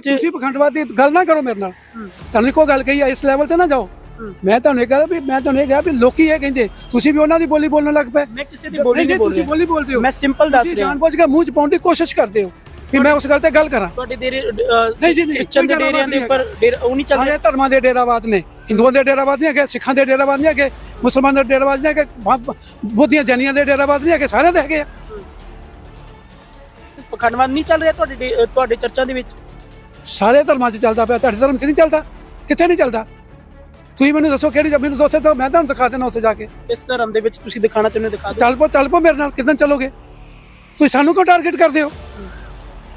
ਤੁਸੀਂ ਪਖੰਡਵਾਦੀ ਗੱਲ ਨਾ ਕਰੋ ਮੇਰੇ ਨਾਲ। ਤੁਹਾਨੂੰ ਕੋਈ ਗੱਲ ਕਹੀ ਆ ਇਸ ਲੈਵਲ ਤੇ ਨਾ ਜਾਓ। ਮੈਂ ਤੁਹਾਨੂੰ ਇਹ ਕਹਾਂ ਵੀ ਮੈਂ ਤੁਹਾਨੂੰ ਇਹ ਕਿਹਾ ਵੀ ਲੋਕੀ ਇਹ ਕਹਿੰਦੇ ਤੁਸੀਂ ਵੀ ਉਹਨਾਂ ਦੀ ਬੋਲੀ ਬੋਲਣ ਲੱਗ ਪਏ। ਮੈਂ ਕਿਸੇ ਦੀ ਬੋਲੀ ਨਹੀਂ ਬੋਲ ਤੁਸੀਂ ਬੋਲੀ ਬੋਲਦੇ ਹੋ। ਮੈਂ ਸਿੰਪਲ ਦੱਸ ਤੁਸੀਂ ਰਿਹਾ। ਜਾਣਬੁੱਝ ਕੇ ਮੂੰਹ ਚ ਪਾਉਣ ਦੀ ਕੋਸ਼ਿਸ਼ ਕਰਦੇ ਹੋ ਵੀ ਮੈਂ ਉਸ ਗੱਲ ਤੇ ਗੱਲ ਕਰਾਂ। ਤੁਹਾਡੇ ਡੇਰੇ ਨਹੀਂ ਜੀ, ਨਹੀਂ, ਕ੍ਰਿਸਚਨ ਦੇ ਕੋਈ ਗੱਲ ਡੇਰਿਆਂ ਦੇ ਉੱਪਰ ਉਹ ਨਹੀਂ ਚੱਲ ਸਾਰੇ ਧਰਮਾਂ ਦੇ ਡੇਰਾਵਾਦ ਨੇ ਹਿੰਦੂਆਂ ਦੇ ਡੇਰਾਵਾਦ ਨਹੀਂ ਹੈਗੇ ਸਿੱਖਾਂ ਦੇ ਡੇਰਾਵਾਦ ਨਹੀਂ ਹੈਗੇ ਮੁਸਲਮਾਨਾਂ ਦੇ ਡੇਰਾਵਾਦ ਨਹੀਂ ਹੈਗੇ ਬੁੱਧੀਆਂ ਜੈਨੀਆਂ ਦੇ ਡੇਰਾਵਾਦ ਨਹੀਂ ਹੈਗੇ ਸਾਰੇ ਦੇ ਹੈਗੇ ਆ। ਪਖੰਡਵਾਦ ਨਹੀਂ ਚੱਲ ਰਿਹਾ ਤੁਹਾਡੇ ਤੁਹਾਡੇ ਚਰਚਾਂ ਦੇ ਵਿੱਚ? ਸਾਰੇ ਧਰਮਾਂ 'ਚ ਚੱਲਦਾ ਪਿਆ ਤੁਹਾਡੇ ਧਰਮ 'ਚ ਨਹੀਂ ਚੱਲਦਾ? ਕਿੱਥੇ ਨਹੀਂ ਚੱਲਦਾ? ਤੁਸੀਂ ਮੈਨੂੰ ਦੱਸੋ ਕਿਹੜੀ ਮੈਨੂੰ ਦੱਸੋ ਤਾਂ ਮੈਂ ਤੁਹਾਨੂੰ ਦਿਖਾ ਦੇਣਾ ਉੱਥੇ ਜਾ ਕੇ। ਇਸ ਧਰਮ ਦੇ ਵਿੱਚ ਤੁਸੀਂ ਦਿਖਾਣਾ ਚਾਹੁੰਦੇ ਹੋ ਦਿਖਾ ਦਿਓ। ਚੱਲ ਪੋ ਚੱਲ ਪੋ ਮੇਰੇ ਨਾਲ ਕਿਦਾਂ ਚੱਲੋਗੇ? ਤੁਸੀਂ ਸਾਨੂੰ ਕਿਉਂ ਟਾਰਗੇਟ ਕਰਦੇ ਹੋ?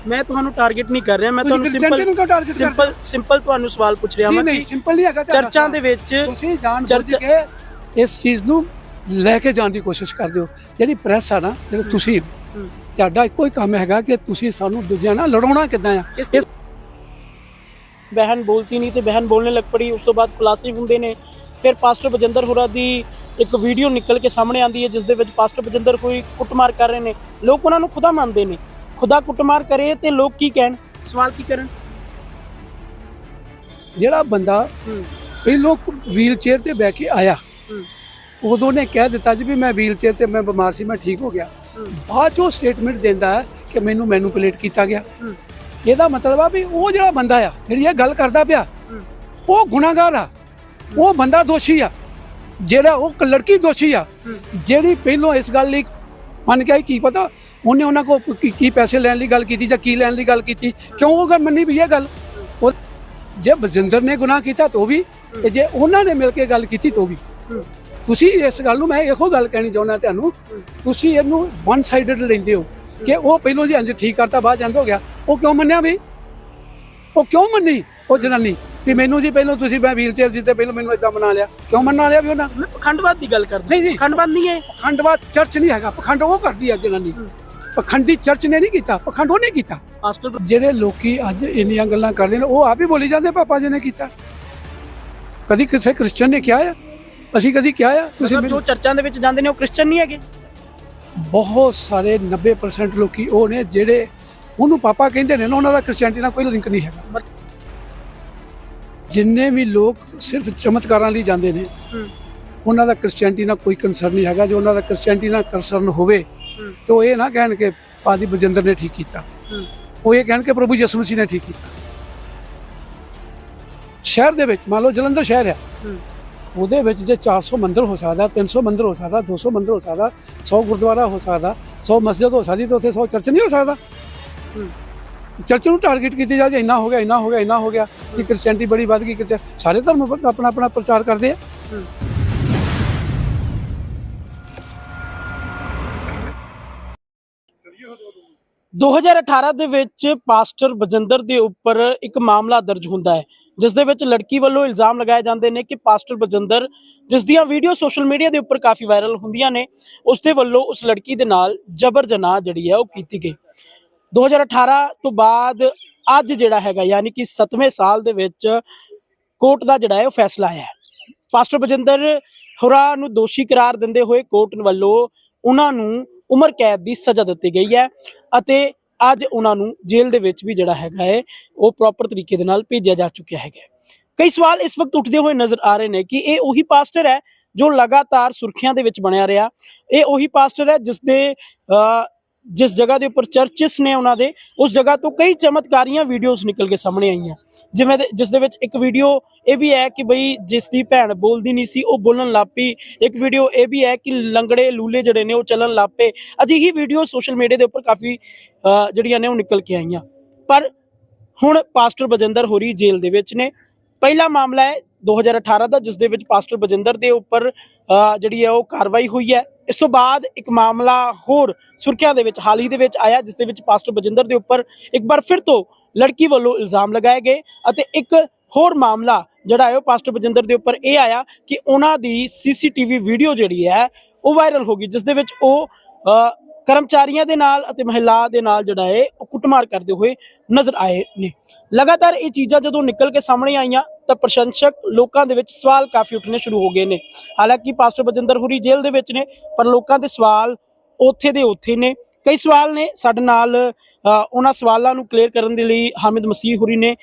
ਮੈਂ ਤੁਹਾਨੂੰ ਟਾਰਗੇਟ ਨਹੀਂ ਕਰ ਰਿਹਾ ਮੈਂ ਤੁਹਾਨੂੰ ਸਿੰਪਲ ਸਿੰਪਲ ਸਿੰਪਲ ਤੁਹਾਨੂੰ ਸਵਾਲ ਪੁੱਛ ਰਿਹਾ ਹਾਂ ਨਹੀਂ ਸਿੰਪਲ ਨਹੀਂ ਹੈਗਾ ਚਰਚਾਂ ਦੇ ਵਿੱਚ ਤੁਸੀਂ ਜਾਣ ਬੁੱਝ ਕੇ ਇਸ ਚੀਜ਼ ਨੂੰ ਲੈ ਕੇ ਜਾਣ ਦੀ ਕੋਸ਼ਿਸ਼ ਕਰਦੇ ਹੋ। ਜਿਹੜੀ ਪ੍ਰੈਸ ਆ ਨਾ ਜਿਹੜੇ ਤੁਸੀਂ। ਤੁਹਾਡਾ ਇੱਕੋ ਹੀ ਕੰਮ ਹੈਗਾ ਕਿ ਤੁਸੀਂ ਸਾਨੂੰ ਦੂਜਿਆਂ ਨਾਲ ਲੜਾਉਣਾ ਕਿੱਦਾਂ ਆ? ਇਸ ਬਹਿਨ ਬੋਲਤੀ ਨਹੀਂ ਤੇ ਬਹਿਨ ਬੋਲਣੇ ਲੱਗ ਪੜੀ ਉਸ ਤੋਂ ਬਾਅਦ ਖੁਲਾਸੇ ਹੁੰਦੇ ਨੇ। ਫਿਰ ਪਾਸਟਰ ਬਜਿੰਦਰ ਹੋਰਾਂ ਦੀ ਇੱਕ ਵੀਡੀਓ ਨਿਕਲ ਕੇ ਸਾਹਮਣੇ ਆਂਦੀ ਹੈ ਜਿਸ ਦੇ ਵਿੱਚ ਪਾਸਟਰ ਬਜਿੰਦਰ ਕੋਈ ਕੁੱਟਮਾਰ ਕਰ ਰਹੇ ਨੇ। ਲੋਕ ਉਹਨਾਂ ਨੂੰ ਖੁਦਾ ਮੰਨਦੇ ਨੇ। ਖੁਦਾ ਕੁੱਟਮਾਰ ਕਰੇ ਤੇ ਲੋਕ ਕੀ ਕਹਿਣ? ਸਵਾਲ ਕੀ ਕਰਨ? ਜਿਹੜਾ ਬੰਦਾ ਹੂੰ। ਪਹਿਲੋਂ ਵੀਲ ਚੇਅਰ ਤੇ ਬਹਿ ਕੇ ਆਇਆ ਉਦੋਂ ਨੇ ਕਹਿ ਦਿੱਤਾ ਜੀ ਵੀ ਮੈਂ ਵੀਲ ਚੇਅਰ ਤੇ ਮੈਂ ਬਿਮਾਰ ਸੀ ਮੈਂ ਠੀਕ ਹੋ ਗਿਆ। ਬਾਅਦ ਚੋਂ ਸਟੇਟਮੈਂਟ ਦਿੰਦਾ ਕਿ ਮੈਨੂੰ ਮੈਨੂਪੂਲੇਟ ਕੀਤਾ ਗਿਆ। ਇਹਦਾ ਮਤਲਬ ਆ ਵੀ ਉਹ ਜਿਹੜਾ ਬੰਦਾ ਆ, ਜਿਹੜੀ ਇਹ ਗੱਲ ਕਰਦਾ ਪਿਆ, ਉਹ ਗੁਨਾਹਗਾਰ ਆ। ਉਹ ਬੰਦਾ ਦੋਸ਼ੀ ਆ। ਜਿਹੜਾ ਉਹ ਲੜਕੀ ਦੋਸ਼ੀ ਆ। ਜਿਹੜੀ ਪਹਿਲੋਂ ਇਸ ਗੱਲ ਲਈ ਮੰਨ ਕੇ ਆਈ, ਕੀ ਪਤਾ ਉਹਨੇ ਉਹਨਾਂ ਕੋ, ਕੀ- ਪੈਸੇ ਲੈਣ ਲਈ ਗੱਲ ਕੀਤੀ ਜਾਂ ਕੀ ਲੈਣ ਲਈ ਗੱਲ ਕੀਤੀ। ਕਿਉਂ ਉਹ ਗੱਲ ਮੰਨੀ ਵੀ ਇਹ ਗੱਲ? ਉਹ ਜੇ ਬਜਿੰਦਰ ਨੇ ਗੁਨਾਹ ਕੀਤਾ ਤਾਂ ਉਹ ਵੀ, ਤੇ ਜੇ ਉਹਨਾਂ ਨੇ ਮਿਲ ਕੇ ਗੱਲ ਕੀਤੀ ਤਾਂ ਵੀ। ਤੁਸੀਂ ਇਸ ਗੱਲ ਨੂੰ ਮੈਂ ਇਹੋ ਗੱਲ ਕਹਿਣੀ ਚਾਹੁੰਦਾ ਤੁਹਾਨੂੰ, ਤੁਸੀਂ ਇਹਨੂੰ ਵਨ ਸਾਈਡਡ ਲੈਂਦੇ ਹੋ। ਕਿ ਉਹ ਪਹਿਲੋਂ ਜੀ ਅੰਜ ਠੀਕ ਕਰਤਾ ਬਾਅਦ ਜੰਦ ਹੋ ਗਿਆ। ਉਹ ਕਿਉਂ ਮੰਨਿਆ ਵੀ? ਉਹ ਕਿਉਂ ਮੰਨੀ? ਉਹ ਜਨਾਨੀ। ਕਿ ਮੈਨੂੰ ਜੀ ਪਹਿਲੋਂ ਤੁਸੀਂ ਮੈਂ ਵੀਲ ਚੇਅਰ ਸੀ ਤੇ ਪਹਿਲੋਂ ਮੈਨੂੰ ਇਦਾਂ ਬਣਾ ਲਿਆ। ਕਿਉਂ ਮੰਨਾ ਲਿਆ ਵੀ ਉਹਨਾਂ? ਮੈਂ ਪਖੰਡਵਾਦ ਦੀ ਗੱਲ ਕਰਦਾ। ਨਹੀਂ, ਨਹੀਂ। ਪਖੰਡਵਾਦ ਨਹੀਂ ਹੈ। ਪਖੰਡਵਾਦ ਚਰਚ ਨਹੀਂ ਹੈਗਾ। ਪਖੰਡ ਉਹ ਕਰਦੀ ਆ ਜਨਾਨੀ। ਪਖੰਡੀ ਚਰਚ ਨੇ ਨਹੀਂ ਕੀਤਾ। ਪਖੰਡ ਉਹਨੇ ਕੀਤਾ। ਜਿਹੜੇ ਲੋਕੀ ਅੱਜ ਇੰਨੀਆਂ ਗੱਲਾਂ ਕਰਦੇ ਨੇ ਉਹ ਆਪ ਹੀ ਬੋਲੀ ਜਾਂਦੇ ਪਾਪਾ ਜੀ ਨੇ ਕੀਤਾ। ਕਦੀ ਕਿਸੇ ਕ੍ਰਿਸਚੀਅਨ ਨੇ ਕਿਹਾ ਆ? ਅਸੀਂ ਕਦੀ ਕਿਹਾ ਆ? ਤੁਸੀਂ ਜੋ ਚਰਚਾਂ ਦੇ ਵਿੱਚ ਜਾਂਦੇ ਨੇ ਉਹ ਕ੍ਰਿਸਚੀਅਨ ਨਹੀਂ ਹੈਗੇ। ਬਹੁਤ ਸਾਰੇ 90% ਲੋਕੀ ਉਹ ਨੇ ਜਿਹੜੇ ਉਹਨੂੰ ਪਾਪਾ ਕਹਿੰਦੇ ਨੇ ਨਾ ਉਹਨਾਂ ਦਾ ਕ੍ਰਿਸਚੀਅਨਟੀ ਨਾਲ ਕੋਈ ਲਿੰਕ ਨਹੀਂ ਹੈਗਾ। ਜਿੰਨੇ ਵੀ ਲੋਕ ਸਿਰਫ ਚਮਤਕਾਰਾਂ ਲਈ ਜਾਂਦੇ ਨੇ ਉਹਨਾਂ ਦਾ ਕ੍ਰਿਸਚੀਅਨਟੀ ਨਾਲ ਕੋਈ ਕੰਸਰਨ ਨਹੀਂ ਹੈਗਾ। ਜੇ ਉਹਨਾਂ ਦਾ ਕ੍ਰਿਸਚੀਅਨਟੀ ਨਾਲ ਕੰਸਰਨ ਹੋਵੇ ਤਾਂ ਉਹ ਇਹ ਨਾ ਕਹਿਣ ਕਿ ਪਾਦੀ ਬਜਿੰਦਰ ਨੇ ਠੀਕ ਕੀਤਾ। ਉਹ ਇਹ ਕਹਿਣ ਕਿ ਪ੍ਰਭੂ ਯਿਸੂ ਮਸੀਹ ਨੇ ਠੀਕ ਕੀਤਾ। ਸ਼ਹਿਰ ਦੇ ਵਿੱਚ ਮੰਨ ਲਓ ਜਲੰਧਰ ਸ਼ਹਿਰ ਹੂੰ। ਉਹਦੇ ਵਿੱਚ ਜੇ 400 ਮੰਦਿਰ ਹੋ ਸਕਦਾ 300 ਮੰਦਿਰ ਹੋ ਸਕਦਾ 200 ਮੰਦਿਰ ਹੋ ਸਕਦਾ 100 ਗੁਰਦੁਆਰਾ ਹੋ ਸਕਦਾ 100 ਮਸਜਿਦ ਹੋ ਸਕਦੀ ਤਾਂ ਉੱਥੇ 100 ਚਰਚ ਨਹੀਂ ਹੋ ਸਕਦਾ। ਚਰਚ ਨੂੰ ਟਾਰਗੇਟ ਕੀਤੀ ਜਾ ਜੇ ਇੰਨਾ ਹੋ ਗਿਆ ਇੰਨਾ ਹੋ ਗਿਆ ਇੰਨਾ ਹੋ ਗਿਆ ਕਿ ਕ੍ਰਿਸਚੀਅਨਟੀ ਬੜੀ ਵੱਧ ਗਈ ਕਿ ਸਾਰੇ ਧਰਮ ਆਪਣਾ ਆਪਣਾ ਪ੍ਰਚਾਰ ਕਰਦੇ ਆ। 2018 ਦੇ ਵਿੱਚ ਪਾਸਟਰ ਬਜਿੰਦਰ ਦੇ ਉੱਪਰ ਇੱਕ ਮਾਮਲਾ ਦਰਜ ਹੁੰਦਾ ਹੈ, ਜਿਸ ਦੇ ਵਿੱਚ ਲੜਕੀ ਵੱਲੋਂ ਇਲਜ਼ਾਮ ਲਗਾਏ ਜਾਂਦੇ ਨੇ ਕਿ ਪਾਸਟਰ ਬਜਿੰਦਰ, ਜਿਸ ਦੀਆਂ ਵੀਡੀਓ ਸੋਸ਼ਲ ਮੀਡੀਆ ਦੇ ਉੱਪਰ ਕਾਫੀ ਵਾਇਰਲ ਹੁੰਦੀਆਂ ਨੇ, ਉਸ ਦੇ ਵੱਲੋਂ ਉਸ ਲੜਕੀ ਦੇ ਨਾਲ ਜਬਰ ਜਨਾਹ ਜਿਹੜੀ ਹੈ ਉਹ ਕੀਤੀ ਗਈ। 2018 ਤੋਂ ਬਾਅਦ ਅੱਜ ਜਿਹੜਾ ਹੈਗਾ, ਯਾਨੀ ਕਿ 7ਵੇਂ ਸਾਲ ਦੇ ਵਿੱਚ ਕੋਰਟ ਦਾ ਜਿਹੜਾ ਹੈ ਉਹ ਫੈਸਲਾ ਆਇਆ ਹੈ। ਪਾਸਟਰ ਬਜਿੰਦਰ ਹੋਰਾਂ ਨੂੰ ਦੋਸ਼ੀ ਕਰਾਰ ਦਿੰਦੇ ਹੋਏ ਕੋਰਟ ਵੱਲੋਂ ਉਹਨਾਂ ਨੂੰ ਉਮਰ ਕੈਦ ਦੀ ਸਜ਼ਾ ਦਿੱਤੀ ਗਈ ਹੈ ਅਤੇ ਅੱਜ ਉਹਨਾਂ ਨੂੰ ਜੇਲ੍ਹ ਦੇ ਵਿੱਚ ਵੀ ਜਿਹੜਾ ਹੈਗਾ ਹੈ, ਉਹ ਪ੍ਰੋਪਰ ਤਰੀਕੇ ਦੇ ਨਾਲ ਭੇਜਿਆ ਜਾ ਚੁੱਕਿਆ ਹੈਗਾ ਕਈ ਸਵਾਲ ਇਸ ਵਕਤ ਉੱਠਦੇ ਹੋਏ ਨਜ਼ਰ ਆ ਰਹੇ ਨੇ ਕਿ ਇਹ ਉਹੀ ਪਾਸਟਰ ਹੈ ਜੋ ਲਗਾਤਾਰ ਸੁਰਖੀਆਂ ਦੇ ਵਿੱਚ ਬਣਿਆ ਰਿਹਾ। ਇਹ ਉਹੀ ਪਾਸਟਰ ਹੈ ਜਿਸ ਦੇ ਜਿਸ ਜਗ੍ਹਾ ਦੇ ਉੱਪਰ ਚਰਚਸ ਨੇ ਉਹਨਾਂ ਦੇ, ਉਸ ਜਗ੍ਹਾ ਤੋਂ ਕਈ ਚਮਤਕਾਰੀਆਂ ਵੀਡੀਓਜ਼ ਨਿਕਲ ਕੇ ਸਾਹਮਣੇ ਆਈਆਂ। ਜਿਵੇਂ ਦੇ- ਜਿਸ ਦੇ ਵਿੱਚ ਇੱਕ ਵੀਡੀਓ ਇਹ ਵੀ ਹੈ ਕਿ ਬਈ ਜਿਸ ਦੀ ਭੈਣ ਬੋਲਦੀ ਨਹੀਂ ਸੀ, ਉਹ ਬੋਲਣ ਲੱਗ ਪਈ। ਇੱਕ ਵੀਡੀਓ ਇਹ ਵੀ ਹੈ ਕਿ ਲੰਗੜੇ ਲੂਲੇ ਜਿਹੜੇ ਨੇ ਉਹ ਚੱਲਣ ਲੱਗ ਪਏ। ਅਜਿਹੀ ਵੀਡੀਓ ਸੋਸ਼ਲ ਮੀਡੀਆ ਦੇ ਉੱਪਰ ਕਾਫੀ ਜਿਹੜੀਆਂ ਨੇ ਉਹ ਨਿਕਲ ਕੇ ਆਈਆਂ। ਪਰ ਹੁਣ ਪਾਸਟਰ ਬਜਿੰਦਰ ਹੋਰੀ ਜੇਲ੍ਹ ਦੇ ਵਿੱਚ ਨੇ। ਪਹਿਲਾ ਮਾਮਲਾ ਹੈ 2018 ਦਾ, ਜਿਸ ਦੇ ਵਿੱਚ ਪਾਸਟਰ ਬਜਿੰਦਰ ਦੇ ਉੱਪਰ ਜਿਹੜੀ ਹੈ ਉਹ ਕਾਰਵਾਈ ਹੋਈ ਹੈ। ਇਸ ਤੋਂ ਬਾਅਦ ਇੱਕ ਮਾਮਲਾ ਹੋਰ ਸੁਰਖੀਆਂ ਦੇ ਵਿੱਚ, ਹਾਲ ਹੀ ਦੇ ਵਿੱਚ ਆਇਆ, ਜਿਸ ਦੇ ਵਿੱਚ ਪਾਸਟਰ ਬਜਿੰਦਰ ਦੇ ਉੱਪਰ ਇੱਕ ਵਾਰ ਫਿਰ ਤੋਂ ਲੜਕੀ ਵੱਲੋਂ ਇਲਜ਼ਾਮ ਲਗਾਏ ਗਏ ਅਤੇ ਇੱਕ ਹੋਰ ਮਾਮਲਾ ਜਿਹੜਾ ਹੈ ਉਹ ਪਾਸਟਰ ਬਜਿੰਦਰ ਦੇ ਉੱਪਰ ਇਹ ਆਇਆ ਕਿ ਉਹਨਾਂ ਦੀ ਸੀਸੀਟੀਵੀ ਵੀਡੀਓ ਜਿਹੜੀ ਹੈ ਉਹ ਵਾਇਰਲ ਹੋ ਗਈ, ਜਿਸ ਦੇ ਵਿੱਚ ਉਹ ਕਰਮਚਾਰੀਆਂ ਦੇ ਨਾਲ ਅਤੇ ਮਹਿਲਾ ਦੇ ਨਾਲ ਜਿਹੜਾ ਹੈ ਉਹ ਕੁੱਟਮਾਰ ਕਰਦੇ ਹੋਏ ਨਜ਼ਰ ਆਏ ਨੇ। ਲਗਾਤਾਰ ਇਹ ਚੀਜ਼ਾਂ ਜਦੋਂ ਨਿਕਲ ਕੇ ਸਾਹਮਣੇ ਆਈਆਂ ਤਾਂ ਪ੍ਰਸ਼ੰਸਕ ਲੋਕਾਂ ਦੇ ਵਿੱਚ ਸਵਾਲ ਕਾਫੀ ਉੱਠਣੇ ਸ਼ੁਰੂ ਹੋ ਗਏ ਨੇ। ਹਾਲਾਂਕਿ ਪਾਸਟਰ ਬਜਿੰਦਰ ਹੁਰੀ ਜੇਲ੍ਹ ਦੇ ਵਿੱਚ ਨੇ, ਪਰ ਲੋਕਾਂ ਦੇ ਸਵਾਲ ਉੱਥੇ ਦੇ ਉੱਥੇ ਨੇ। ਕਈ ਸਵਾਲ ਨੇ, ਸਾਡੇ ਨਾਲ ਉਹਨਾਂ ਸਵਾਲਾਂ ਨੂੰ ਕਲੀਅਰ ਕਰਨ ਦੇ ਲਈ ਹਾਮਿਦ ਮਸੀਹ ਹੁਰੀ ਨੇ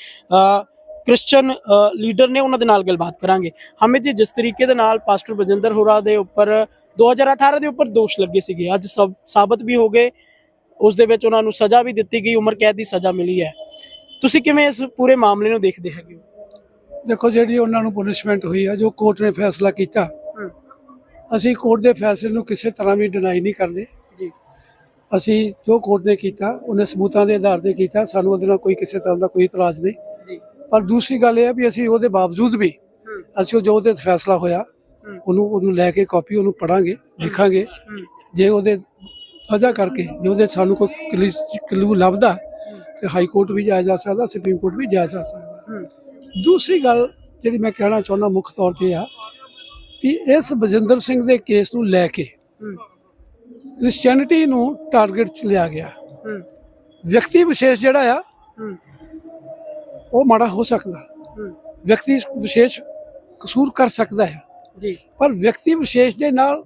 ਕ੍ਰਿਸਚੀਅਨ ਅ, ਲੀਡਰ ਨੇ ਉਹਨਾਂ ਦੇ ਨਾਲ ਗੱਲਬਾਤ ਕਰਾਂਗੇ। ਹਾਮਿਦ ਜੀ ਜਿਸ ਤਰੀਕੇ ਦੇ ਨਾਲ ਪਾਸਟਰ ਬਜਿੰਦਰ ਹੋਰਾ ਦੇ ਉੱਪਰ 2018 ਦੇ ਉੱਪਰ ਦੋਸ਼ ਲੱਗੇ ਸੀਗੇ। ਅੱਜ ਸਭ ਸਾਬਤ ਵੀ ਹੋ ਗਏ। ਉਸ ਦੇ ਵਿੱਚ ਉਹਨਾਂ ਨੂੰ ਸਜ਼ਾ ਵੀ ਦਿੱਤੀ ਗਈ ਉਮਰ ਕੈਦ ਦੀ ਸਜ਼ਾ ਮਿਲੀ ਹੈ। ਤੁਸੀਂ ਕਿਵੇਂ ਇਸ ਪੂਰੇ ਮਾਮਲੇ ਨੂੰ ਦੇਖਦੇ ਹੈਗੇ ਹੋ? ਦੇਖੋ ਜਿਹੜੀ ਉਹਨਾਂ ਨੂੰ ਪੁਨਿਸ਼ਮੈਂਟ ਹੋਈ ਆ ਜੋ ਕੋਰਟ ਨੇ ਫੈਸਲਾ ਕੀਤਾ ਹੂੰ। ਅਸੀਂ ਕੋਰਟ ਦੇ ਫੈਸਲੇ ਨੂੰ ਕਿਸੇ ਤਰ੍ਹਾਂ ਵੀ ਡਿਨਾਈ ਨਹੀਂ ਕਰਦੇ। ਜੀ। ਅਸੀਂ ਜੋ ਕੋਰਟ ਨੇ ਕੀਤਾ ਉਹਨੇ ਸਬੂਤਾਂ ਦੇ ਆਧਾਰ ਤੇ ਕੀਤਾ। ਸਾਨੂੰ ਉਹਦੇ ਨਾਲ ਕੋਈ ਕਿਸੇ ਤਰ੍ਹਾਂ ਦਾ ਕੋਈ ਇਤਰਾਜ਼ ਨਹੀਂ। ਪਰ ਦੂਸਰੀ ਗੱਲ ਇਹ ਹੈ ਵੀ ਅਸੀਂ ਉਹਦੇ ਬਾਵਜੂਦ ਵੀ ਅਸੀਂ ਉਹ ਜੋ ਉਹਦੇ ਫੈਸਲਾ ਹੋਇਆ। ਉਹਨੂੰ ਉਹਨੂੰ ਲੈ ਕੇ ਕਾਪੀ ਉਹਨੂੰ ਪੜਾਂਗੇ ਲਿਖਾਂਗੇ। ਜੇ ਉਹਦੇ ਵਜ੍ਹਾ ਕਰਕੇ ਜੇ ਉਹਦੇ ਸਾਨੂੰ ਕੋਈ ਕਲੂ ਲੱਭਦਾ ਤੇ ਹਾਈ ਕੋਰਟ ਵੀ ਜਾਇਆ ਜਾ ਸਕਦਾ ਸੁਪਰੀਮ ਕੋਰਟ ਵੀ ਜਾਇਆ ਜਾ ਸਕਦਾ। ਦੂਸਰੀ ਗੱਲ ਜਿਹੜੀ ਮੈਂ ਕਹਿਣਾ ਚਾਹੁੰਦਾ ਮੁੱਖ ਤੌਰ ਤੇ ਆ ਕਿ ਇਸ ਬਜਿੰਦਰ ਸਿੰਘ ਦੇ ਕੇਸ ਨੂੰ ਲੈ ਕੇ ਕ੍ਰਿਸਚੀਅਨਿਟੀ ਨੂੰ ਟਾਰਗੇਟ 'ਚ ਲਿਆ ਗਿਆ। ਵਿਅਕਤੀ ਵਿਸ਼ੇਸ਼ ਜਿਹੜਾ ਆ ਉਹ ਮਾੜਾ ਹੋ ਸਕਦਾ। ਵਿਅਕਤੀ ਵਿਸ਼ੇਸ਼ ਕਸੂਰ ਕਰ ਸਕਦਾ ਹੈ। ਜੀ। ਪਰ ਵਿਅਕਤੀ ਵਿਸ਼ੇਸ਼ ਦੇ ਨਾਲ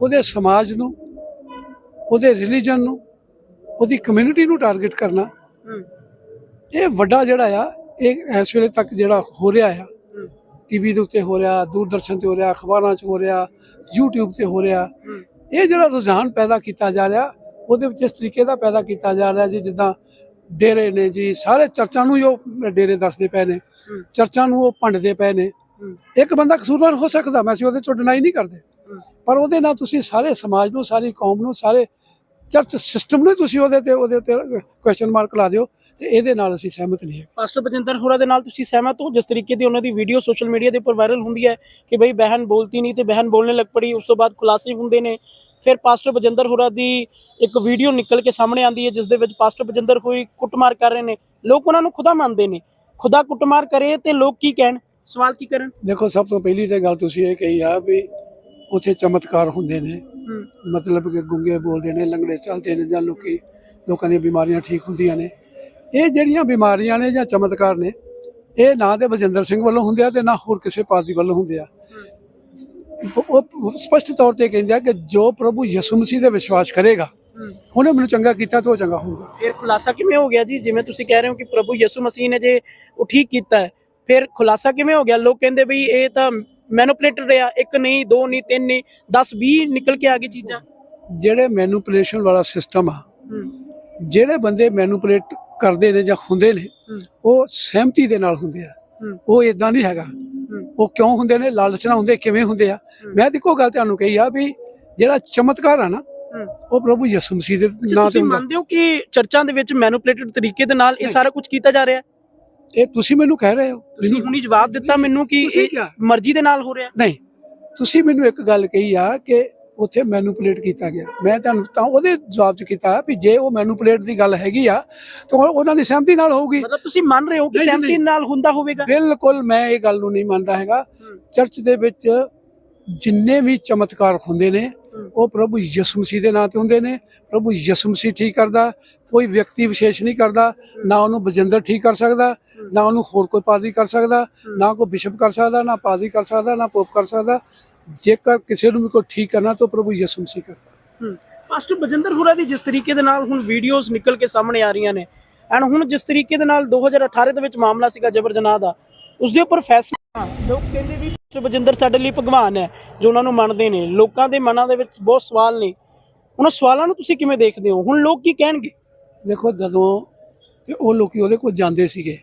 ਉਹਦੇ ਸਮਾਜ ਨੂੰ ਉਹਦੇ ਰਿਲੀਜਨ ਨੂੰ ਉਹਦੀ ਕਮਿਊਨਿਟੀ ਨੂੰ ਟਾਰਗੇਟ ਕਰਨਾ ਇਹ ਵੱਡਾ ਜਿਹੜਾ ਆ ਇਹ ਇਸ ਵੇਲੇ ਤੱਕ ਜਿਹੜਾ ਹੋ ਰਿਹਾ ਆ ਟੀਵੀ ਦੇ ਉੱਤੇ ਹੋ ਰਿਹਾ ਦੂਰਦਰਸ਼ਨ ਤੇ ਹੋ ਰਿਹਾ ਅਖਬਾਰਾਂ 'ਚ ਹੋ ਰਿਹਾ YouTube ਤੇ ਹੋ ਰਿਹਾ। ਇਹ ਜਿਹੜਾ ਰੁਝਾਨ ਪੈਦਾ ਕੀਤਾ ਜਾ ਰਿਹਾ ਉਹਦੇ ਵਿੱਚ ਇਸ ਤਰੀਕੇ ਦਾ ਪੈਦਾ ਕੀਤਾ ਜਾ ਰਿਹਾ ਜੀ ਜਿੱਦਾਂ ਡੇਰੇ ਨੇ ਜੀ ਸਾਰੇ ਚਰਚਾਂ ਨੂੰ ਹੀ ਉਹ ਡੇਰੇ ਦੱਸਦੇ ਪਏ ਨੇ। ਚਰਚਾਂ ਨੂੰ ਉਹ ਭੰਡਦੇ ਪਏ ਨੇ। ਇੱਕ ਬੰਦਾ ਕਸੂਰਵਾਰ ਹੋ ਸਕਦਾ ਮੈਂ ਅਸੀਂ ਉਹਦੇ ਤੋਂ ਡਿਨਾਈ ਨਹੀਂ ਕਰਦੇ। ਪਰ ਉਹਦੇ ਨਾਲ ਤੁਸੀਂ ਸਾਰੇ ਸਮਾਜ ਨੂੰ ਸਾਰੀ ਕੌਮ ਨੂੰ ਸਾਰੇ ਚਰਚ ਸਿਸਟਮ ਨੂੰ ਤੁਸੀਂ ਉਹਦੇ ਤੇ ਉਹਦੇ ਤੇ ਕੁਐਸਚਨ ਮਾਰਕ ਲਾ ਦਿਓ ਤੇ ਇਹਦੇ ਨਾਲ ਅਸੀਂ ਸਹਿਮਤ ਨਹੀਂ ਹੈ ਪਾਸਟਰ ਬਜਿੰਦਰ ਹੋਰਾਂ ਦੇ ਨਾਲ ਤੁਸੀਂ ਸਹਿਮਤ ਹੋ? ਜਿਸ ਤਰੀਕੇ ਦੀ ਉਹਨਾਂ ਦੀ ਵੀਡੀਓ ਸੋਸ਼ਲ ਮੀਡੀਆ ਦੇ ਉੱਪਰ ਵਾਇਰਲ ਹੁੰਦੀ ਹੈ ਕਿ ਬਈ ਬਹਿਨ ਬੋਲਤੀ ਨਹੀਂ ਤੇ ਬਹਿਨ ਬੋਲਣੇ ਲੱਗ ਪੜੀ ਉਸ ਤੋਂ ਬਾਅਦ ਖੁਲਾਸੇ ਹੁੰਦੇ ਨੇ ਫਿਰ ਪਾਸਟਰ ਬਜਿੰਦਰ ਹੋਰਾਂ ਦੀ ਇੱਕ ਵੀਡੀਓ ਨਿਕਲ ਕੇ ਸਾਹਮਣੇ ਆਂਦੀ ਹੈ ਜਿਸ ਦੇ ਵਿੱਚ ਪਾਸਟਰ ਬਜਿੰਦਰ ਹੋਈ ਕੁੱਟਮਾਰ ਕਰ ਰਹੇ ਨੇ। ਲੋਕ ਉਹਨਾਂ ਨੂੰ ਖੁਦਾ ਮੰਨਦੇ ਨੇ। ਖੁਦਾ ਕੁੱਟਮਾਰ ਕਰੇ ਤੇ ਲੋਕ ਕੀ ਕਹਿਣ? ਸਵਾਲ ਕੀ ਕਰਨ? ਦੇਖੋ ਸਭ ਤੋਂ ਪਹਿਲੀ ਤੇ ਗੱਲ ਤੁਸੀਂ ਇਹ ਕਹੀ ਆ ਵੀ ਉੱਥੇ ਚਮਤਕਾਰ ਹੁੰਦੇ ਨੇ। ਮਤਲਬ ਕਿ ਗੁੰਗੇ ਬੋਲਦੇ ਨੇ ਲੰਗੜੇ ਚੱਲਦੇ ਨੇ ਜਾਂ ਲੋਕੀ ਲੋਕਾਂ ਦੀਆਂ ਬਿਮਾਰੀਆਂ ਠੀਕ ਹੁੰਦੀਆਂ ਨੇ। ਇਹ ਜਿਹੜੀਆਂ ਬਿਮਾਰੀਆਂ ਨੇ ਜਾਂ ਚਮਤਕਾਰ ਨੇ ਇਹ ਨਾ ਤੇ ਬਜਿੰਦਰ ਸਿੰਘ ਵੱਲੋਂ ਹੁੰਦੇ ਆ ਤੇ ਨਾ ਹੋਰ ਕਿਸੇ ਪਾਰਟੀ ਵੱਲੋਂ ਹੁੰਦੇ ਆ। ਉਹ ਸਪਸ਼ਟ ਤੌਰ ਤੇ ਕਹਿੰਦੇ ਆ ਕਿ ਜੋ ਪ੍ਰਭੂ ਯਿਸੂ ਮਸੀਹ ਦੇ ਵਿਸ਼ਵਾਸ ਕਰੇਗਾ ਉਹਨੇ ਮੈਨੂੰ ਚੰਗਾ ਕੀਤਾ ਤਾਂ ਉਹ ਚੰਗਾ ਹੋਊਗਾ। ਫਿਰ ਖੁਲਾਸਾ ਕਿਵੇਂ ਹੋ ਗਿਆ ਜੀ? ਜਿਵੇਂ ਤੁਸੀਂ ਕਹਿ ਰਹੇ ਹੋ ਕਿ ਪ੍ਰਭੂ ਯਿਸੂ ਮਸੀਹ ਨੇ ਜੇ ਉਹ ਠੀਕ ਕੀਤਾ ਹੈ ਫਿਰ ਖੁਲਾਸਾ ਕਿਵੇਂ ਹੋ ਗਿਆ? ਲੋਕ ਕਹਿੰਦੇ ਵੀ ਇਹ ਤਾਂ ਮੈਨੂਪਲੇਟਡ ਰਿਹਾ ਇੱਕ ਨਹੀਂ ਦੋ ਨਹੀਂ ਤਿੰਨ ਨਹੀਂ 10 20 ਨਿਕਲ ਕੇ ਆ ਗਈ ਚੀਜ਼ਾਂ। ਜਿਹੜੇ ਮੈਨੂਪੂਲੇਸ਼ਨ ਵਾਲਾ ਸਿਸਟਮ ਆ ਜਿਹੜੇ ਬੰਦੇ ਮੈਨੂਪੂਲੇਟ ਕਰਦੇ ਨੇ ਜਾਂ ਹੁੰਦੇ ਨੇ ਉਹ ਸਹਿਮਤੀ ਦੇ ਨਾਲ ਹੁੰਦੇ ਆ। ਉਹ ਇਦਾਂ ਨਹੀਂ ਹੈਗਾ। ਉਹ ਕਿਉਂ ਹੁੰਦੇ ਨੇ ਲਾਲਚ ਨਾਲ ਹੁੰਦੇ ਕਿਵੇਂ ਹੁੰਦੇ ਆ। ਮੈਂ ਦੇਖੋ ਗੱਲ ਤੁਹਾਨੂੰ ਕਹੀ ਆ ਵੀ ਜਿਹੜਾ ਚਮਤਕਾਰ ਆ ਨਾ ਉਹ ਪ੍ਰਭੂ ਯਿਸੂ ਮਸੀਹ ਦੇ ਨਾਂ ਤੇ ਤੁਸੀਂ ਹੁੰਦਾ। ਮੰਨਦੇ ਹੋ ਕਿ ਚਰਚਾਂ ਦੇ ਵਿੱਚ ਮੈਨੂਪਲੇਟਡ ਤਰੀਕੇ ਦੇ ਨਾਲ ਇਹ। ਸਾਰਾ ਕੁਝ ਕੀਤਾ ਜਾ ਰਿਹਾ? ਹੈ ਇਹ ਤੁਸੀਂ ਮੈਨੂੰ ਕਹਿ ਰਹੇ ਹੋ। ਤੁਸੀਂ ਹੁਣੀ ਜਵਾਬ ਦਿੱਤਾ ਮੈਨੂੰ ਕਿ? ਮਰਜ਼ੀ ਦੇ ਨਾਲ ਹੋ ਰਿਹਾ? ਨਹੀਂ। ਤੁਸੀਂ ਮੈਨੂੰ ਇੱਕ ਗੱਲ ਕਹੀ ਆ ਕਿ ਉੱਥੇ ਮੈਨੂਪੂਲੇਟ ਕੀਤਾ ਗਿਆ ਮੈਂ ਤੁਹਾਨੂੰ ਤਾਂ ਉਹਦੇ ਜਵਾਬ ਚ ਕੀਤਾ ਵੀ ਜੇ ਉਹ ਮੈਨੂਪੂਲੇਟ ਦੀ ਗੱਲ ਹੈਗੀ ਆ ਤਾਂ ਉਹ- ਉਹਨਾਂ ਦੀ ਸਹਿਮਤੀ ਨਾਲ ਹੋਊਗੀ ਮਤਲਬ ਤੁਸੀਂ ਮੰਨ ਰਹੇ ਹੋ ਕਿ ਸਹਿਮਤੀ ਨਾਲ ਹੁੰਦਾ ਹੋਵੇਗਾ ਬਿਲਕੁਲ ਮੈਂ ਇਹ ਗੱਲ ਨੂੰ ਨਹੀਂ ਮੰਨਦਾ ਹੈਗਾ। ਚਰਚ ਦੇ ਵਿੱਚ ਜਿੰਨੇ ਵੀ ਚਮਤਕਾਰ ਹੁੰਦੇ ਨੇ। ਉਹ ਪ੍ਰਭੂ ਯਿਸੂ ਮਸੀਹ ਦੇ ਨਾਂ ਤੇ ਹੁੰਦੇ ਨੇ, ਪ੍ਰਭੂ ਯਿਸੂ ਮਸੀਹ ਠੀਕ ਕਰਦਾ, ਕੋਈ ਵਿਅਕਤੀ ਵਿਸ਼ੇਸ਼ ਨਹੀਂ ਕਰਦਾ, ਨਾ ਉਹਨੂੰ ਬਜਿੰਦਰ ਠੀਕ ਕਰ ਸਕਦਾ, ਨਾ ਉਹਨੂੰ ਹੋਰ ਕੋਈ ਪਾਦਰੀ ਕਰ ਸਕਦਾ, ਨਾ ਕੋਈ ਬਿਸ਼ਪ ਕਰ ਸਕਦਾ, ਨਾ ਪਾਦਰੀ ਕਰ ਸਕਦਾ, ਨਾ ਪੋਪ ਕਰ ਸਕਦਾ। ਜੇਕਰ ਕਿਸੇ ਨੂੰ ਵੀ ਕੋਈ ਠੀਕ ਕਰਨਾ, ਤਾਂ ਪ੍ਰਭੂ ਯਿਸੂ ਮਸੀਹ ਕਰਦਾ। ਪਾਸਟਰ ਬਜਿੰਦਰ ਹੁਰਾ ਦੀ ਜਿਸ ਤਰੀਕੇ ਦੇ ਨਾਲ ਹੁਣ ਵੀਡੀਓਜ਼ ਨਿਕਲ ਕੇ ਸਾਹਮਣੇ ਆ ਰਹੀਆਂ ਨੇ। ਐਂਡ ਹੁਣ ਜਿਸ ਤਰੀਕੇ ਦੇ ਨਾਲ 2018 ਦੇ ਵਿੱਚ ਮਾਮਲਾ ਸੀਗਾ ਜਬਰ ਜਨਾਹ ਦਾ ਉਸ ਦੇ ਉੱਪਰ ਫੈਸਲਾ ਲੋਕ ਕਹਿੰਦੇ ਵੀ ਬਜਿੰਦਰ ਸਾਡੇ ਲਈ ਭਗਵਾਨ ਹੈ ਜੋ ਉਹਨਾਂ ਨੂੰ ਮੰਨਦੇ ਨੇ। ਲੋਕਾਂ ਦੇ ਮਨਾਂ ਦੇ ਵਿੱਚ ਬਹੁਤ ਸਵਾਲ ਨੇ। ਉਹਨਾਂ ਸਵਾਲਾਂ ਨੂੰ ਤੁਸੀਂ ਕਿਵੇਂ ਦੇਖਦੇ ਹੋ? ਹੁਣ ਲੋਕ ਕੀ ਕਹਿਣਗੇ? ਦੇਖੋ ਜਦੋਂ ਤੇ ਉਹ ਲੋਕੀ ਉਹਦੇ ਕੋਲ ਜਾਂਦੇ ਸੀਗੇ।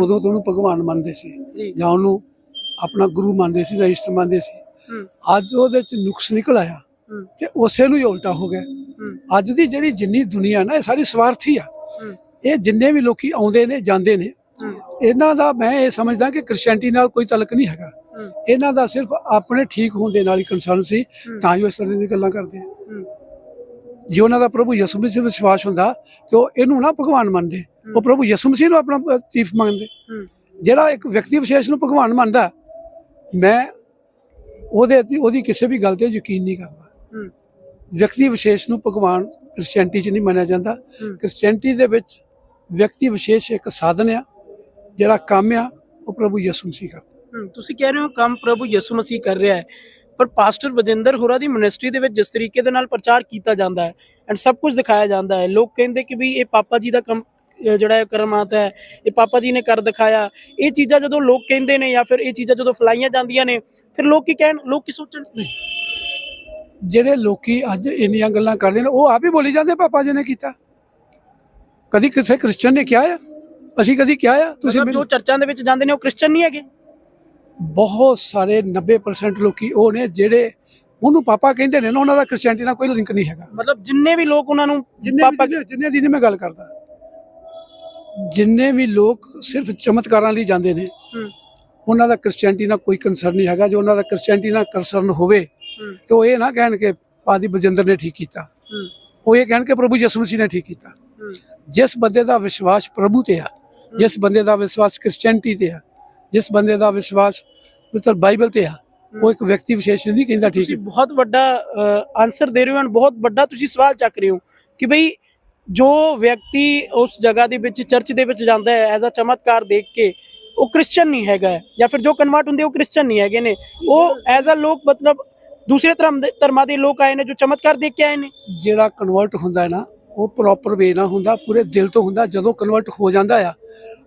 ਉਦੋਂ ਤੋਂ ਉਹਨੂੰ ਭਗਵਾਨ ਮੰਨਦੇ ਸੀ। ਜੀ। ਉਹਨੂੰ ਆਪਣਾ ਗੁਰੂ ਮੰਨਦੇ ਸੀ ਜਾਂ ਇਸ਼ਟ ਮੰਨਦੇ ਸੀ। ਅੱਜ ਉਹਦੇ ਚ ਨੁਕਸ ਨਿਕਲ ਆਇਆ ਤੇ ਉਸੇ ਨੂੰ ਹੀ ਉਲਟਾ ਹੋ ਗਿਆ। ਅੱਜ ਦੀ ਜਿਹੜੀ ਜਿੰਨੀ ਦੁਨੀਆ ਨਾ ਇਹ ਸਾਰੀ ਸਵਾਰਥੀ ਆ। ਇਹ ਜਿੰਨੇ ਵੀ ਲੋਕੀ ਆਉਂਦੇ ਨੇ ਜਾਂਦੇ ਨੇ ਇਹਨਾਂ ਦਾ ਮੈਂ ਇਹ ਸਮਝਦਾ ਕਿ ਕ੍ਰਿਸਚੀਅਨਟੀ ਨਾਲ ਕੋਈ ਤਲਕ ਨਹੀਂ ਹੈਗਾ। ਇਹਨਾਂ ਦਾ ਸਿਰਫ ਆਪਣੇ ਠੀਕ ਹੋਣ ਦੇ ਨਾਲ ਹੀ ਕੰਸਰਨ ਸੀ। ਤਾਂ ਹੀ ਉਹ ਇਸ ਤਰ੍ਹਾਂ ਦੀਆਂ ਗੱਲਾਂ ਕਰਦੇ ਆ। ਜੇ ਉਹਨਾਂ ਦਾ ਪ੍ਰਭੂ ਯਿਸੂ ਮਸੀਹ 'ਤੇ ਵਿਸ਼ਵਾਸ ਹੁੰਦਾ ਤੇ ਉਹ ਇਹਨੂੰ ਨਾ ਭਗਵਾਨ ਮੰਨਦੇ। ਉਹ ਪ੍ਰਭੂ ਯਿਸੂ ਮਸੀਹ ਨੂੰ ਆਪਣਾ ਚੀਫ ਮੰਨਦੇ। ਜਿਹੜਾ ਇੱਕ ਵਿਅਕਤੀ ਵਿਸ਼ੇਸ਼ ਨੂੰ ਭਗਵਾਨ ਮੰਨਦਾ ਮੈਂ ਉਹਦੇ ਉਹਦੀ ਕਿਸੇ ਵੀ ਗੱਲ ਤੇ ਯਕੀਨ ਨਹੀਂ ਕਰਦਾ। ਵਿਅਕਤੀ ਵਿਸ਼ੇਸ਼ ਨੂੰ ਭਗਵਾਨ ਕ੍ਰਿਸਚੀਅਨਟੀ 'ਚ ਨਹੀਂ ਮੰਨਿਆ ਜਾਂਦਾ। ਕ੍ਰਿਸਚੀਅਨਟੀ ਦੇ ਵਿੱਚ ਵਿਅਕਤੀ ਵਿਸ਼ੇਸ਼ ਇੱਕ ਸਾਧਨ ਆ। ਜਿਹੜਾ ਕੰਮ ਆ ਉਹ ਪ੍ਰਭੂ ਯਿਸੂ ਮਸੀਹ ਕਰਦਾ। ਤੁਸੀਂ ਕਹਿ ਰਹੇ ਹੋ ਕੰਮ ਪ੍ਰਭੂ ਯਿਸੂ ਮਸੀਹ ਕਰ ਰਿਹਾ ਹੈ ਪਰ ਪਾਸਟਰ ਬਜਿੰਦਰ ਹੋਰਾਂ ਦੀ ਮਿਨਿਸਟਰੀ ਦੇ ਵਿੱਚ ਜਿਸ ਤਰੀਕੇ ਦੇ ਨਾਲ ਪ੍ਰਚਾਰ ਕੀਤਾ ਜਾਂਦਾ ਹੈ ਐਂਡ ਸਭ ਕੁਝ ਦਿਖਾਇਆ ਜਾਂਦਾ ਹੈ। ਲੋਕ ਕਹਿੰਦੇ ਕਿ ਵੀ ਇਹ ਪਾਪਾ ਜੀ ਦਾ ਕੰਮ ਜਿਹੜਾ ਹੈ ਕਰਮਾਤ ਹੈ ਇਹ ਪਾਪਾ ਜੀ ਨੇ ਕਰ ਦਿਖਾਇਆ। ਇਹ ਚੀਜ਼ਾਂ ਜਦੋਂ ਲੋਕ ਕਹਿੰਦੇ ਨੇ ਜਾਂ ਫਿਰ ਇਹ ਚੀਜ਼ਾਂ ਜਦੋਂ ਫਲਾਈਆਂ ਜਾਂਦੀਆਂ ਨੇ ਫਿਰ ਲੋਕ ਕੀ ਕਹਿਣ ਲੋਕ ਕੀ ਸੋਚਣ? ਜਿਹੜੇ ਲੋਕੀ ਅੱਜ ਇੰਨੀਆਂ ਗੱਲਾਂ ਕਰਦੇ ਨੇ ਉਹ ਆਪ ਹੀ ਬੋਲੀ ਜਾਂਦੇ ਪਾਪਾ ਜੀ ਨੇ ਕੀਤਾ। ਕਦੀ ਕਿਸੇ ਕ੍ਰਿਸਚੀਅਨ ਨੇ ਕਿਹਾ ਆ ਅਸੀਂ ਕਦੀ ਕਿਹਾ ਆ? ਤੁਸੀਂ ਮਤਲਬ ਜੋ ਚਰਚਾਂ ਦੇ ਵਿੱਚ ਜਾਂਦੇ ਨੇ ਉਹ ਕ੍ਰਿਸਚੀਅਨ ਨਹੀਂ ਹੈਗੇ? ਬਹੁਤ ਸਾਰੇ 90% ਲੋਕੀ ਉਹ ਨੇ ਜਿਹੜੇ ਉਹਨੂੰ ਪਾਪਾ ਕਹਿੰਦੇ ਨੇ ਨਾ ਉਹਨਾਂ ਦਾ ਕ੍ਰਿਸਚੀਅਨਟੀ ਨਾਲ ਕੋਈ ਲਿੰਕ ਨਹੀਂ ਹੈਗਾ। ਮਤਲਬ ਜਿੰਨੇ ਵੀ ਲੋਕ ਉਹਨਾਂ ਨੂੰ ਜਿੰਨੇ ਪਾਪਾ ਵੀ ਜਿੰਨੇ ਦੀ ਨੀ ਮੈਂ ਗੱਲ ਕਰਦਾ। ਜਿੰਨੇ ਵੀ ਲੋਕ ਸਿਰਫ ਚਮਤਕਾਰਾਂ ਲਈ ਜਾਂਦੇ ਨੇ ਹੂੰ, ਉਹਨਾਂ ਦਾ ਕ੍ਰਿਸਚੀਅਨਟੀ ਨਾਲ ਕੋਈ ਕੰਸਰਨ ਨਹੀਂ ਹੈਗਾ। ਜੇ ਉਹਨਾਂ ਦਾ ਕ੍ਰਿਸਚੀਅਨਟੀ ਨਾਲ ਕੰਸਰਨ ਹੋਵੇ ਹੂੰ, ਤੇ ਉਹ ਇਹ ਨਾ ਕਹਿਣ ਕਿ ਪਾਦੀ ਬਜਿੰਦਰ ਨੇ ਠੀਕ ਕੀਤਾ। ਹੂੰ, ਉਹ ਇਹ ਕਹਿਣ ਕਿ ਪ੍ਰਭੂ ਯਿਸੂ ਮਸੀਹ ਨੇ ਠੀਕ ਕੀਤਾ। ਹੂੰ, ਜਿਸ ਬੰਦੇ ਦਾ ਵਿਸ਼ਵਾਸ ਪ੍ਰਭੂ ਤੇ ਆ ਜਿਸ ਬੰਦੇ ਦਾ ਵਿਸ਼ਵਾਸ ਕ੍ਰਿਸਚੀਅਨਟੀ ਤੇ ਆ ਜਿਸ ਬੰਦੇ ਦਾ ਵਿਸ਼ਵਾਸ ਪੁੱਤਰ ਬਾਈਬਲ ਤੇ ਆ ਉਹ ਇੱਕ ਵਿਅਕਤੀ ਵਿਸ਼ੇਸ਼ ਨਹੀਂ ਕਹਿੰਦਾ ਠੀਕ ਹੈ। ਬਹੁਤ ਵੱਡਾ ਆਨਸਰ ਦੇ ਰਹੇ ਹੋ ਬਹੁਤ ਵੱਡਾ ਤੁਸੀਂ ਸਵਾਲ ਚੱਕ ਰਹੇ ਹੋ ਕਿ ਭਈ ਜੋ ਵਿਅਕਤੀ ਉਸ ਜਗ੍ਹਾ ਦੇ ਵਿੱਚ ਚਰਚ ਦੇ ਵਿੱਚ ਜਾਂਦਾ ਹੈ ਐਜ਼ ਅ ਚਮਤਕਾਰ ਦੇਖ ਕੇ ਉਹ ਕ੍ਰਿਸਚੀਅਨ ਨਹੀਂ ਹੈਗਾ ਜਾਂ ਫਿਰ ਜੋ ਕਨਵਰਟ ਹੁੰਦੇ ਉਹ ਕ੍ਰਿਸਚੀਅਨ ਨਹੀਂ ਹੈਗੇ ਨੇ। ਉਹ ਐਜ਼ ਅ ਲੋਕ ਮਤਲਬ ਦੂਸਰੇ ਧਰਮ ਦੇ ਧਰਮਾਂ ਦੇ ਲੋਕ ਆਏ ਨੇ ਜੋ ਚਮਤਕਾਰ ਦੇਖ ਕੇ ਆਏ ਨੇ। ਜਿਹੜਾ ਕਨਵਰਟ ਹੁੰਦਾ ਹੈ ਨਾ ਉਹ ਪ੍ਰੋਪਰ ਵੇ ਨਾਲ ਹੁੰਦਾ ਪੂਰੇ ਦਿਲ ਤੋਂ ਹੁੰਦਾ ਜਦੋਂ ਕਨਵਰਟ ਹੋ ਜਾਂਦਾ ਆ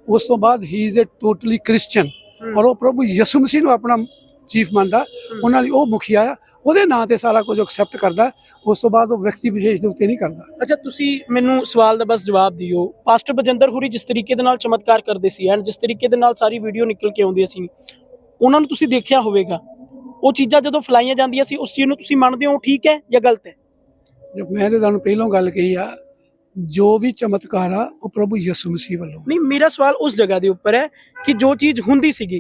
ਉਸ ਤੋਂ ਬਾਅਦ he is a totally Christian ਔਰ ਉਹ ਪ੍ਰਭੂ ਯਿਸੂ ਮਸੀਹ ਨੂੰ ਆਪਣਾ ਚੀਫ ਮੰਨਦਾ ਉਹਨਾਂ ਲਈ ਉਹ ਮੁਖੀਆ ਆ ਉਹਦੇ ਨਾਂ ਤੇ ਸਾਰਾ ਕੁਝ ਐਕਸੈਪਟ ਕਰਦਾ ਉਸ ਤੋਂ ਬਾਅਦ ਉਹ ਵਿਅਕਤੀ ਵਿਸ਼ੇਸ਼ ਦੇ ਉੱਤੇ ਨਹੀਂ ਕਰਦਾ। ਅੱਛਾ ਤੁਸੀਂ ਮੈਨੂੰ ਸਵਾਲ ਦਾ ਬਸ ਜਵਾਬ ਦਿਓ। ਪਾਸਟਰ ਬਜਿੰਦਰ ਹੁਰੀ ਜਿਸ ਤਰੀਕੇ ਦੇ ਨਾਲ ਚਮਤਕਾਰ ਕਰਦੇ ਸੀ ਐਂਡ ਜਿਸ ਤਰੀਕੇ ਦੇ ਨਾਲ ਸਾਰੀ ਵੀਡੀਓ ਨਿਕਲ ਕੇ ਆਉਂਦੀ ਸੀ ਉਹਨਾਂ ਨੂੰ ਤੁਸੀਂ ਦੇਖਿਆ ਹੋਵੇਗਾ। ਉਹ ਚੀਜ਼ਾਂ ਜਦੋਂ ਫਲਾਈਆਂ ਜਾਂਦੀਆਂ ਸੀ ਉਸ ਚੀਜ਼ ਨੂੰ ਤੁਸੀਂ ਮੰਨਦੇ ਹੋ ਠੀਕ ਹੈ ਜਾਂ ਗਲਤ ਹੈ? ਮੈਂ ਤੇ ਤੁਹਾਨੂੰ ਪਹਿਲਾਂ ਗੱਲ ਕਹੀ ਆ ਜੋ ਵੀ ਚਮਤਕਾਰ ਆ ਉਹ ਪ੍ਰਭੂ ਯਿਸੂ ਮਸੀਹ ਵੱਲੋਂ। ਨਹੀਂ ਮੇਰਾ ਸਵਾਲ ਉਸ ਜਗ੍ਹਾ ਦੇ ਉੱਪਰ ਹੈ ਕਿ ਜੋ ਚੀਜ਼ ਹੁੰਦੀ ਸੀਗੀ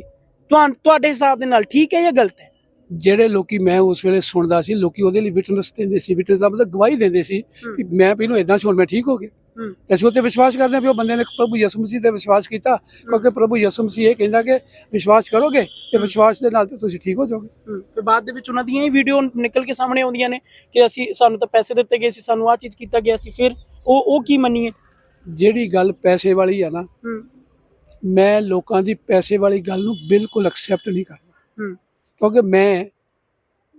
ਤੁਹਾ- ਤੁਹਾਡੇ ਹਿਸਾਬ ਦੇ ਨਾਲ ਠੀਕ ਹੈ ਜਾਂ ਗਲਤ ਹੈ? ਜਿਹੜੇ ਲੋਕੀ ਮੈਂ ਉਸ ਵੇਲੇ ਸੁਣਦਾ ਸੀ ਲੋਕੀ ਉਹਦੇ ਲਈ ਵਿਟਨੈਸ ਦਿੰਦੇ ਸੀ ਵਿਟਨੈਸ ਦਾ ਮਤਲਬ ਗਵਾਹੀ ਦਿੰਦੇ ਸੀ ਕਿ ਮੈਂ ਪਹਿਲਾਂ ਇਦਾਂ ਸੀ ਹੁਣ ਮੈਂ ਠੀਕ ਹੋ ਗਿਆ। ਤੇ ਅਸੀਂ ਉੱਤੇ ਵਿਸ਼ਵਾਸ ਕਰਦੇ ਹਾਂ ਵੀ ਉਹ ਬੰਦੇ ਨੇ ਪ੍ਰਭੂ ਯਿਸੂ ਮਸੀਹ ਤੇ ਵਿਸ਼ਵਾਸ ਕੀਤਾ ਕਿਉਂਕਿ ਪ੍ਰਭੂ ਯਿਸੂ ਮਸੀਹ ਇਹ ਕਹਿੰਦਾ ਕਿ ਵਿਸ਼ਵਾਸ ਕਰੋਗੇ ਤੇ ਵਿਸ਼ਵਾਸ ਦੇ ਨਾਲ ਤੇ ਤੁਸੀਂ ਠੀਕ ਹੋ ਜਾਓਗੇ। ਫਿਰ ਬਾਅਦ ਦੇ ਵਿੱਚ ਉਹਨਾਂ ਦੀਆਂ ਹੀ ਵੀਡੀਓ ਨਿਕਲ ਕੇ ਸਾਹਮਣੇ ਆਉਂਦੀਆਂ ਨੇ ਕਿ ਅਸੀਂ ਸਾਨੂੰ ਤਾਂ ਪੈਸੇ ਦਿੱਤੇ ਗਏ ਸੀ ਸਾਨੂੰ ਆਹ ਚੀਜ਼ ਕੀਤਾ ਗਿਆ ਸੀ ਫਿਰ ਉਹ ਉਹ ਕੀ ਮੰਨੀਏ? ਜਿਹੜੀ ਗੱਲ ਪੈਸੇ ਵਾਲੀ ਆ ਨਾ ਮੈਂ ਲੋਕਾਂ ਦੀ ਪੈਸੇ ਵਾਲੀ ਗੱਲ ਨੂੰ ਬਿਲਕੁਲ ਐਕਸੈਪਟ ਨਹੀਂ ਕਰਦਾ। ਕਿਉਂਕਿ ਮੈਂ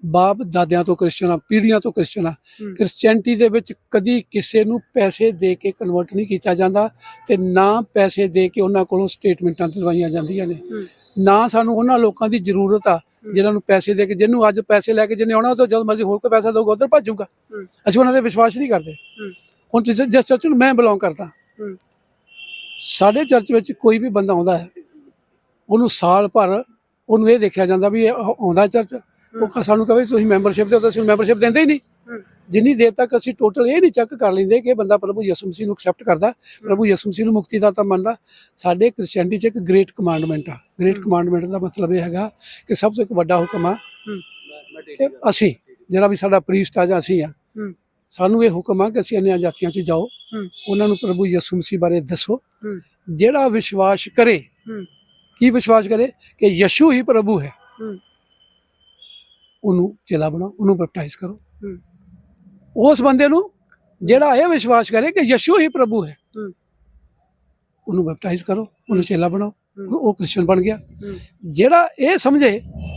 ਬਾਪ ਦਾਦਿਆਂ ਤੋਂ ਕ੍ਰਿਸਚਨ ਆ ਪੀੜ੍ਹੀਆਂ ਤੋਂ ਕ੍ਰਿਸਚਨ ਆ। ਕ੍ਰਿਸਚੀਅਨਟੀ ਦੇ ਵਿੱਚ ਕਦੀ ਕਿਸੇ ਨੂੰ ਪੈਸੇ ਦੇ ਕੇ ਕਨਵਰਟ ਨਹੀਂ ਕੀਤਾ ਜਾਂਦਾ ਤੇ ਨਾ ਪੈਸੇ ਦੇ ਕੇ ਉਹਨਾਂ ਕੋਲੋਂ ਸਟੇਟਮੈਂਟਾਂ ਦਿਲਵਾਈਆਂ ਜਾਂਦੀਆਂ ਨੇ। ਨਾ ਸਾਨੂੰ ਉਹਨਾਂ ਲੋਕਾਂ ਦੀ ਜ਼ਰੂਰਤ ਆ ਜਿਨ੍ਹਾਂ ਨੂੰ ਪੈਸੇ ਦੇ ਕੇ ਜਿਹਨੂੰ ਅੱਜ ਪੈਸੇ ਲੈ ਕੇ ਜਿਹਨੇ ਆਉਣਾ ਉਹ ਤਾਂ ਜਦ ਮਰਜ਼ੀ ਹੋਰ ਕੋਈ ਪੈਸਾ ਦਊਗਾ ਉਧਰ ਭੱਜੂਗਾ। ਅਸੀਂ ਉਹਨਾਂ ਤੇ ਵਿਸ਼ਵਾਸ ਨਹੀਂ ਕਰਦੇ। ਹੁਣ ਜਿਸ ਜਿਸ ਚਰਚ ਨੂੰ ਮੈਂ ਬਿਲੋਂਗ ਕਰਦਾ। ਸਾਡੇ ਚਰਚ ਵਿੱਚ ਕੋਈ ਵੀ ਬੰਦਾ ਆਉਂਦਾ ਹੈ ਉਹਨੂੰ ਸਾਲ ਭਰ ਉਹਨੂੰ ਇਹ ਦੇਖਿਆ ਜਾਂਦਾ ਵੀ ਇਹ ਆਉ- ਆਉਂਦਾ ਚਰਚ ਉਹ ਸਾਨੂੰ ਕਹੇ ਤੁਸੀਂ ਮੈਂਬਰਸ਼ਿਪ ਦੇ ਅਸੀਂ ਮੈਂਬਰਸ਼ਿਪ ਦਿੰਦੇ ਹੀ ਨਹੀਂ। ਜਿੰਨੀ ਦੇਰ ਤੱਕ ਅਸੀਂ ਟੋਟਲ ਇਹ ਨਹੀਂ ਚੈੱਕ ਕਰ ਲੈਂਦੇ ਕਿ ਬੰਦਾ ਪ੍ਰਭੂ ਯਿਸੂ ਮਸੀਹ ਨੂੰ ਐਕਸੈਪਟ ਕਰਦਾ ਪ੍ਰਭੂ ਯਿਸੂ ਮਸੀਹ ਨੂੰ ਮੁਕਤੀਦਾਤਾ ਮੰਨਦਾ ਸਾਡੇ ਕ੍ਰਿਸਚੀਅਨਟੀ 'ਚ ਇੱਕ ਗ੍ਰੇਟ ਕਮਾਂਡਮੈਂਟ ਆ ਗ੍ਰੇਟ। ਕਮਾਂਡਮੈਂਟ ਦਾ ਮਤਲਬ ਇਹ ਹੈਗਾ ਕਿ ਸਭ ਤੋਂ ਇੱਕ ਵੱਡਾ ਹੁਕਮ ਆ। ਕਿ ਅਸੀਂ ਜਿਹੜਾ ਵੀ ਸਾਡਾ ਪ੍ਰੀਸਟ ਆ ਜਾਂ ਅਸੀਂ ਆ। ਸਾਨੂੰ ਇਹ ਹੁਕਮ ਆ ਕਿ ਅਸੀਂ ਅਨਿਆਂ ਜਾਤੀਆਂ 'ਚ ਜਾਓ। ਉਹਨਾਂ ਨੂੰ ਪ੍ਰਭੂ ਯਿਸੂ ਮਸੀਹ ਬਾਰੇ ਦੱਸੋ। ਜਿਹੜਾ ਵਿਸ਼ਵਾਸ ਕਰੇ। ਕੀ ਵਿਸ਼ਵਾਸ ਕਰੇ ਕਿ ਯਿਸੂ ਹੀ ਪ੍ਰਭੂ ਹੂੰ। ਉਹਨੂੰ ਚੇਲਾ ਬਣਾਓ ਉਹਨੂੰ ਬਪਟਾਈਜ਼ ਕਰੋ। ਉਸ ਬੰਦੇ ਨੂੰ ਜਿਹੜਾ ਇਹ ਵਿਸ਼ਵਾਸ ਕਰੇ ਕਿ ਯਿਸੂ ਹੀ ਪ੍ਰਭੂ ਹੈ। ਉਹਨੂੰ ਬਪਟਾਈਜ਼ ਕਰੋ ਉਹਨੂੰ ਚੇਲਾ ਬਣਾਓ। ਉਹ- ਕ੍ਰਿਸਚੀਅਨ ਬਣ ਗਿਆ। ਜਿਹੜਾ ਇਹ ਸਮਝੇ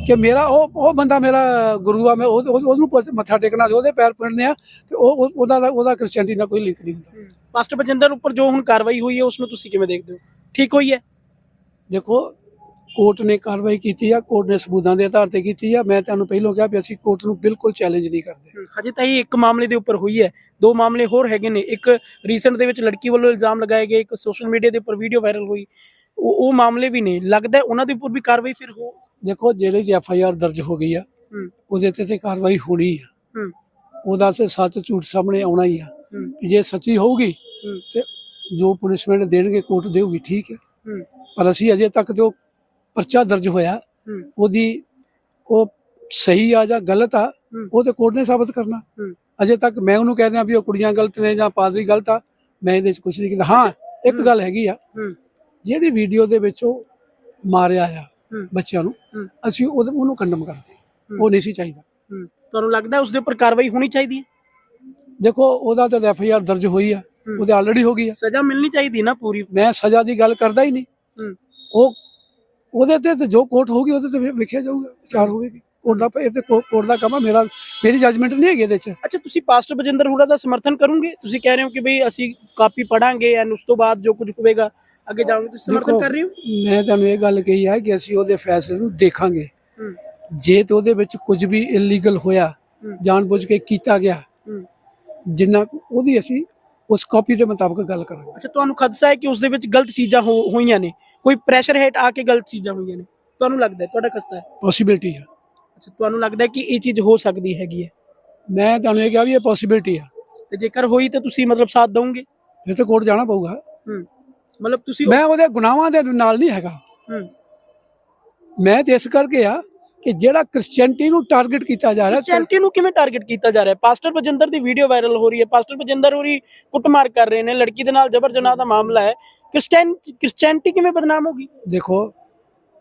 ਕਿ ਮੇਰਾ ਉਹ ਉਹ ਬੰਦਾ ਮੇਰਾ ਗੁਰੂ ਆ ਮੈਂ ਉਹ- ਉਹ- ਉਹਨੂੰ ਮੱਥਾ ਟੇਕਣਾ ਉਹਦੇ ਪੈਰ ਪੜਨੇ ਆ ਤੇ ਉਹ ਉਹ- ਉਹਦਾ ਉਹਦਾ ਕ੍ਰਿਸਚੀਅਨਟੀ ਨਾਲ ਕੋਈ ਲਿੰਕ ਨਹੀਂ ਹੁੰਦਾ ਪਾਸਟਰ ਬਜਿੰਦਰ ਉੱਪਰ ਜੋ ਹੁਣ ਕਾਰਵਾਈ ਹੋਈ ਹੈ ਉਸ ਨੂੰ ਤੁਸੀਂ ਕਿਵੇਂ ਦੇਖਦੇ ਹੋ ਠੀਕ ਹੋਈ ਹੈ ਦੇਖੋ ਕੋਰਟ ਨੇ ਕਾਰਵਾਈ ਕੀਤੀ ਆ ਕੋਰਟ ਨੇ ਸਬੂਤਾਂ ਦੇ ਆਧਾਰ ਤੇ ਕੀਤੀ ਆ। ਮੈਂ ਤੁਹਾਨੂੰ ਪਹਿਲਾਂ ਕਿਹਾ ਵੀ ਅਸੀਂ ਕੋਰਟ ਨੂੰ ਬਿਲਕੁਲ ਚੈਲੰਜ ਨਹੀਂ ਕਰਦੇ। ਹਜੇ ਤਾਂ ਇਹ ਇੱਕ ਮਾਮਲੇ ਦੇ ਉੱਪਰ ਹੋਈ ਹੈ। ਦੋ ਮਾਮਲੇ ਹੋਰ ਹੈਗੇ ਨੇ। ਇੱਕ ਰੀਸੈਂਟ ਦੇ ਵਿੱਚ ਲੜਕੀ ਵੱਲੋਂ ਇਲਜ਼ਾਮ ਲਗਾਏ ਗਏ ਇੱਕ ਸੋਸ਼ਲ ਮੀਡੀਆ ਦੇ ਉੱਪਰ ਵੀਡੀਓ ਵਾਇਰਲ ਹੋਈ। ਉਹ ਉਹ ਮਾਮਲੇ ਵੀ ਨੇ। ਲੱਗਦਾ ਉਹਨਾਂ ਦੇ ਉੱਪਰ ਵੀ ਕਾਰਵਾਈ ਫਿਰ ਹੋ ਦੇਖੋ ਜਿਹੜੇ ਦੀ ਐਫ ਆਈ ਆਰ ਦਰਜ ਹੋ ਗਈ ਆ। ਉਹਦੇ ਤੇ ਤੇ ਕਾਰਵਾਈ ਹੋਣੀ ਆ। ਉਹਦਾ ਸੇ ਸੱਚ ਝੂਠ ਸਾਹਮਣੇ ਆਉਣਾ ਹੀ ਆ। ਜੇ ਸੱਚੀ ਹੋਊਗੀ। ਤੇ ਜੋ ਪੁਨਿਸ਼ਮੈਂਟ ਦੇਣਗੇ ਕੋਰਟ ਦੇਊਗੀ ਠੀਕ ਹੈ। ਪਰ ਅਸੀਂ ਅਜੇ ਤੱਕ ਜੋ ਪਰਚਾ ਦਰਜ ਹੋਇਆ। ਉਹਦੀ ਉਹ ਸਹੀ ਆ ਜਾਂ ਗਲਤ ਆ। ਉਹ ਤੇ ਕੋਰਟ ਨੇ ਸਾਬਤ ਕਰਨਾ। ਅਜੇ ਤੱਕ ਮੈਂ ਉਹਨੂੰ ਕਹਿ ਦਿਆਂ ਵੀ ਉਹ ਕੁੜੀਆਂ ਗਲਤ ਨੇ ਜਾਂ ਪਾਦਰੀ ਗਲਤ ਆ ਮੈਂ ਇਹਦੇ 'ਚ ਕੁਝ ਨਹੀਂ ਕਹਿੰਦਾ ਹਾਂ ਇੱਕ। ਗੱਲ ਹੈਗੀ ਆ। ਜਿਹੜੀ ਵੀਡੀਓ ਦੇ ਵਿੱਚ ਉਹ ਮਾਰਿਆ ਆ। ਬੱਚਿਆਂ ਨੂੰ। ਅਸੀਂ ਉਹਨੂੰ ਕੰਡਮ ਕਰਦੇ। ਉਹ ਨਹੀਂ ਸੀ ਚਾਹੀਦਾ ਤੁਹਾਨੂੰ ਲੱਗਦਾ ਉਸ ਦੇ ਉੱਪਰ ਕਾਰਵਾਈ ਹੋਣੀ ਚਾਹੀਦੀ ਹੈ ਦੇਖੋ ਉਹਦਾ ਤਾਂ ਐਫ ਆਈ ਆਰ ਦਰਜ ਹੋਈ ਆ। ਉਹਦੇ ਆਲਰੇਡੀ ਹੋ ਗਈ ਆ ਸਜ਼ਾ ਮਿਲਣੀ ਚਾਹੀਦੀ ਨਾ ਪੂਰੀ ਮੈਂ ਸਜ਼ਾ ਦੀ ਗੱਲ ਕਰਦਾ ਹੀ ਨਹੀਂ। ਉਹ ਉਹਦੇ ਤੇ ਤੇ ਜੋ ਕੋਰਟ ਹੋਊਗੀ ਉਹਦੇ ਤੇ ਵੇਖਿਆ ਜਾਊਗਾ ਵਿਚਾਰ ਹੋਵੇਗੀ ਕੋਰਟ ਦਾ ਇਹ ਤੇ ਕੋਰਟ ਦਾ ਕੰਮ ਆ ਮੇਰਾ ਮੇਰੀ ਜੱਜਮੈਂਟ ਨਹੀਂ ਹੈਗੀ ਇਹਦੇ 'ਚ ਅੱਛਾ ਤੁਸੀਂ ਪਾਸਟਰ ਬਜਿੰਦਰ ਹੁੜਾ ਦਾ ਸਮਰਥਨ ਕਰੋਗੇ ਤੁਸੀਂ ਕਹਿ ਰਹੇ ਹੋ ਕਿ ਬਈ ਅਸੀਂ ਕਾਪੀ ਪੜਾਂਗੇ ਐਂਡ ਉਸ ਤੋਂ ਬਾਅਦ ਜੋ ਕੁਝ ਹੋਵੇਗਾ ਅੱਗੇ ਜਾਓਗੇ ਤੁਸੀਂ ਸਮਰਥਨ ਕਰ ਰਹੇ ਹੋ ਮੈਂ ਤੁਹਾਨੂੰ ਇਹ ਗੱਲ ਕਹੀ ਹੈ ਕਿ ਅਸੀਂ ਉਹਦੇ ਫੈਸਲੇ ਨੂੰ ਦੇਖਾਂਗੇ। ਜੇ ਤੇ ਉਹਦੇ ਵਿੱਚ ਕੁਝ ਵੀ ਇਲੀਗਲ ਹੋਇਆ ਹੂੰ। ਜਾਣਬੁੱਝ ਕੇ ਕੀਤਾ ਗਿਆ। ਜਿੰਨਾ ਉਹਦੀ ਅਸੀਂ ਉਸ ਕਾਪੀ ਦੇ ਮੁਤਾਬਕ ਗੱਲ ਕਰਾਂਗੇ ਅੱਛਾ ਤੁਹਾਨੂੰ ਖਦਸ਼ਾ ਹੈ ਕਿ ਉਸ ਦੇ ਵਿੱਚ ਗਲਤ ਚੀਜ਼ਾਂ ਹੋਈਆਂ ਨੇ ਕੋਈ ਪ੍ਰੈਸ਼ਰ ਹੇਠ ਆ ਕੇ ਗਲਤ ਚੀਜ਼ਾਂ ਹੋਈਆਂ ਨੇ? ਤੁਹਾਨੂੰ ਲੱਗਦਾ ਹੈ? ਤੁਹਾਡਾ ਖਸਤਾ ਹੈ? ਪੋਸਿਬਿਲਿਟੀ ਹੈ। ਅੱਛਾ ਤੁਹਾਨੂੰ ਲੱਗਦਾ ਹੈ ਕਿ ਇਹ ਚੀਜ਼ ਹੋ ਸਕਦੀ ਹੈਗੀ ਹੈ? ਮੈਂ ਤੁਹਾਨੂੰ ਇਹ ਕਿਹਾ ਵੀ ਇਹ ਪੋਸਿਬਿਲਿਟੀ ਹੈ। ਤੇ ਜੇਕਰ ਹੋਈ ਤਾਂ ਤੁਸੀਂ ਮਤਲਬ ਸਾਥ ਦਵੋਗੇ? ਇਹ ਤਾਂ ਕੋਰਟ ਜਾਣਾ ਪਊਗਾ। ਮਤਲਬ ਤੁਸੀਂ ਮੈਂ ਉਹਦੇ ਗੁਨਾਹਾਂ ਦੇ ਨਾਲ ਨਹੀਂ ਹੈਗਾ। ਹੂੰ। ਮੈਂ ਤੇ ਇਸ ਕਰਕੇ ਆ ਕਿ ਜਿਹੜਾ ਕ੍ਰਿਸਚੀਅਨਟੀ ਨੂੰ ਟਾਰਗੇਟ ਕੀਤਾ ਜਾ ਰਿਹਾ ਕ੍ਰਿਸਚੀਅਨਟੀ ਨੂੰ ਕਿਵੇਂ ਟਾਰਗੇਟ ਕੀਤਾ ਜਾ ਰਿਹਾ? ਹੈ ਪਾਸਟਰ ਬਜਿੰਦਰ ਦੀ ਵੀਡੀਓ ਵਾਇਰਲ ਹੋ ਰਹੀ ਹੈ। ਪਾਸਟਰ ਬਜਿੰਦਰ ਹੋਰੀ ਕੁੱਟਮਾਰ ਕਰ ਰਹੇ ਨੇ। ਲੜਕੀ ਦੇ ਨਾਲ ਜਬਰ ਜਨਾਹ ਦਾ ਮਾਮਲਾ ਹੈ। ਕ੍ਰਿਸਚੀਅਨ ਕ੍ਰਿਸਚੀਅਨਟੀ ਕਿਵੇਂ ਬਦਨਾਮ ਹੋਗੀ ਦੇਖੋ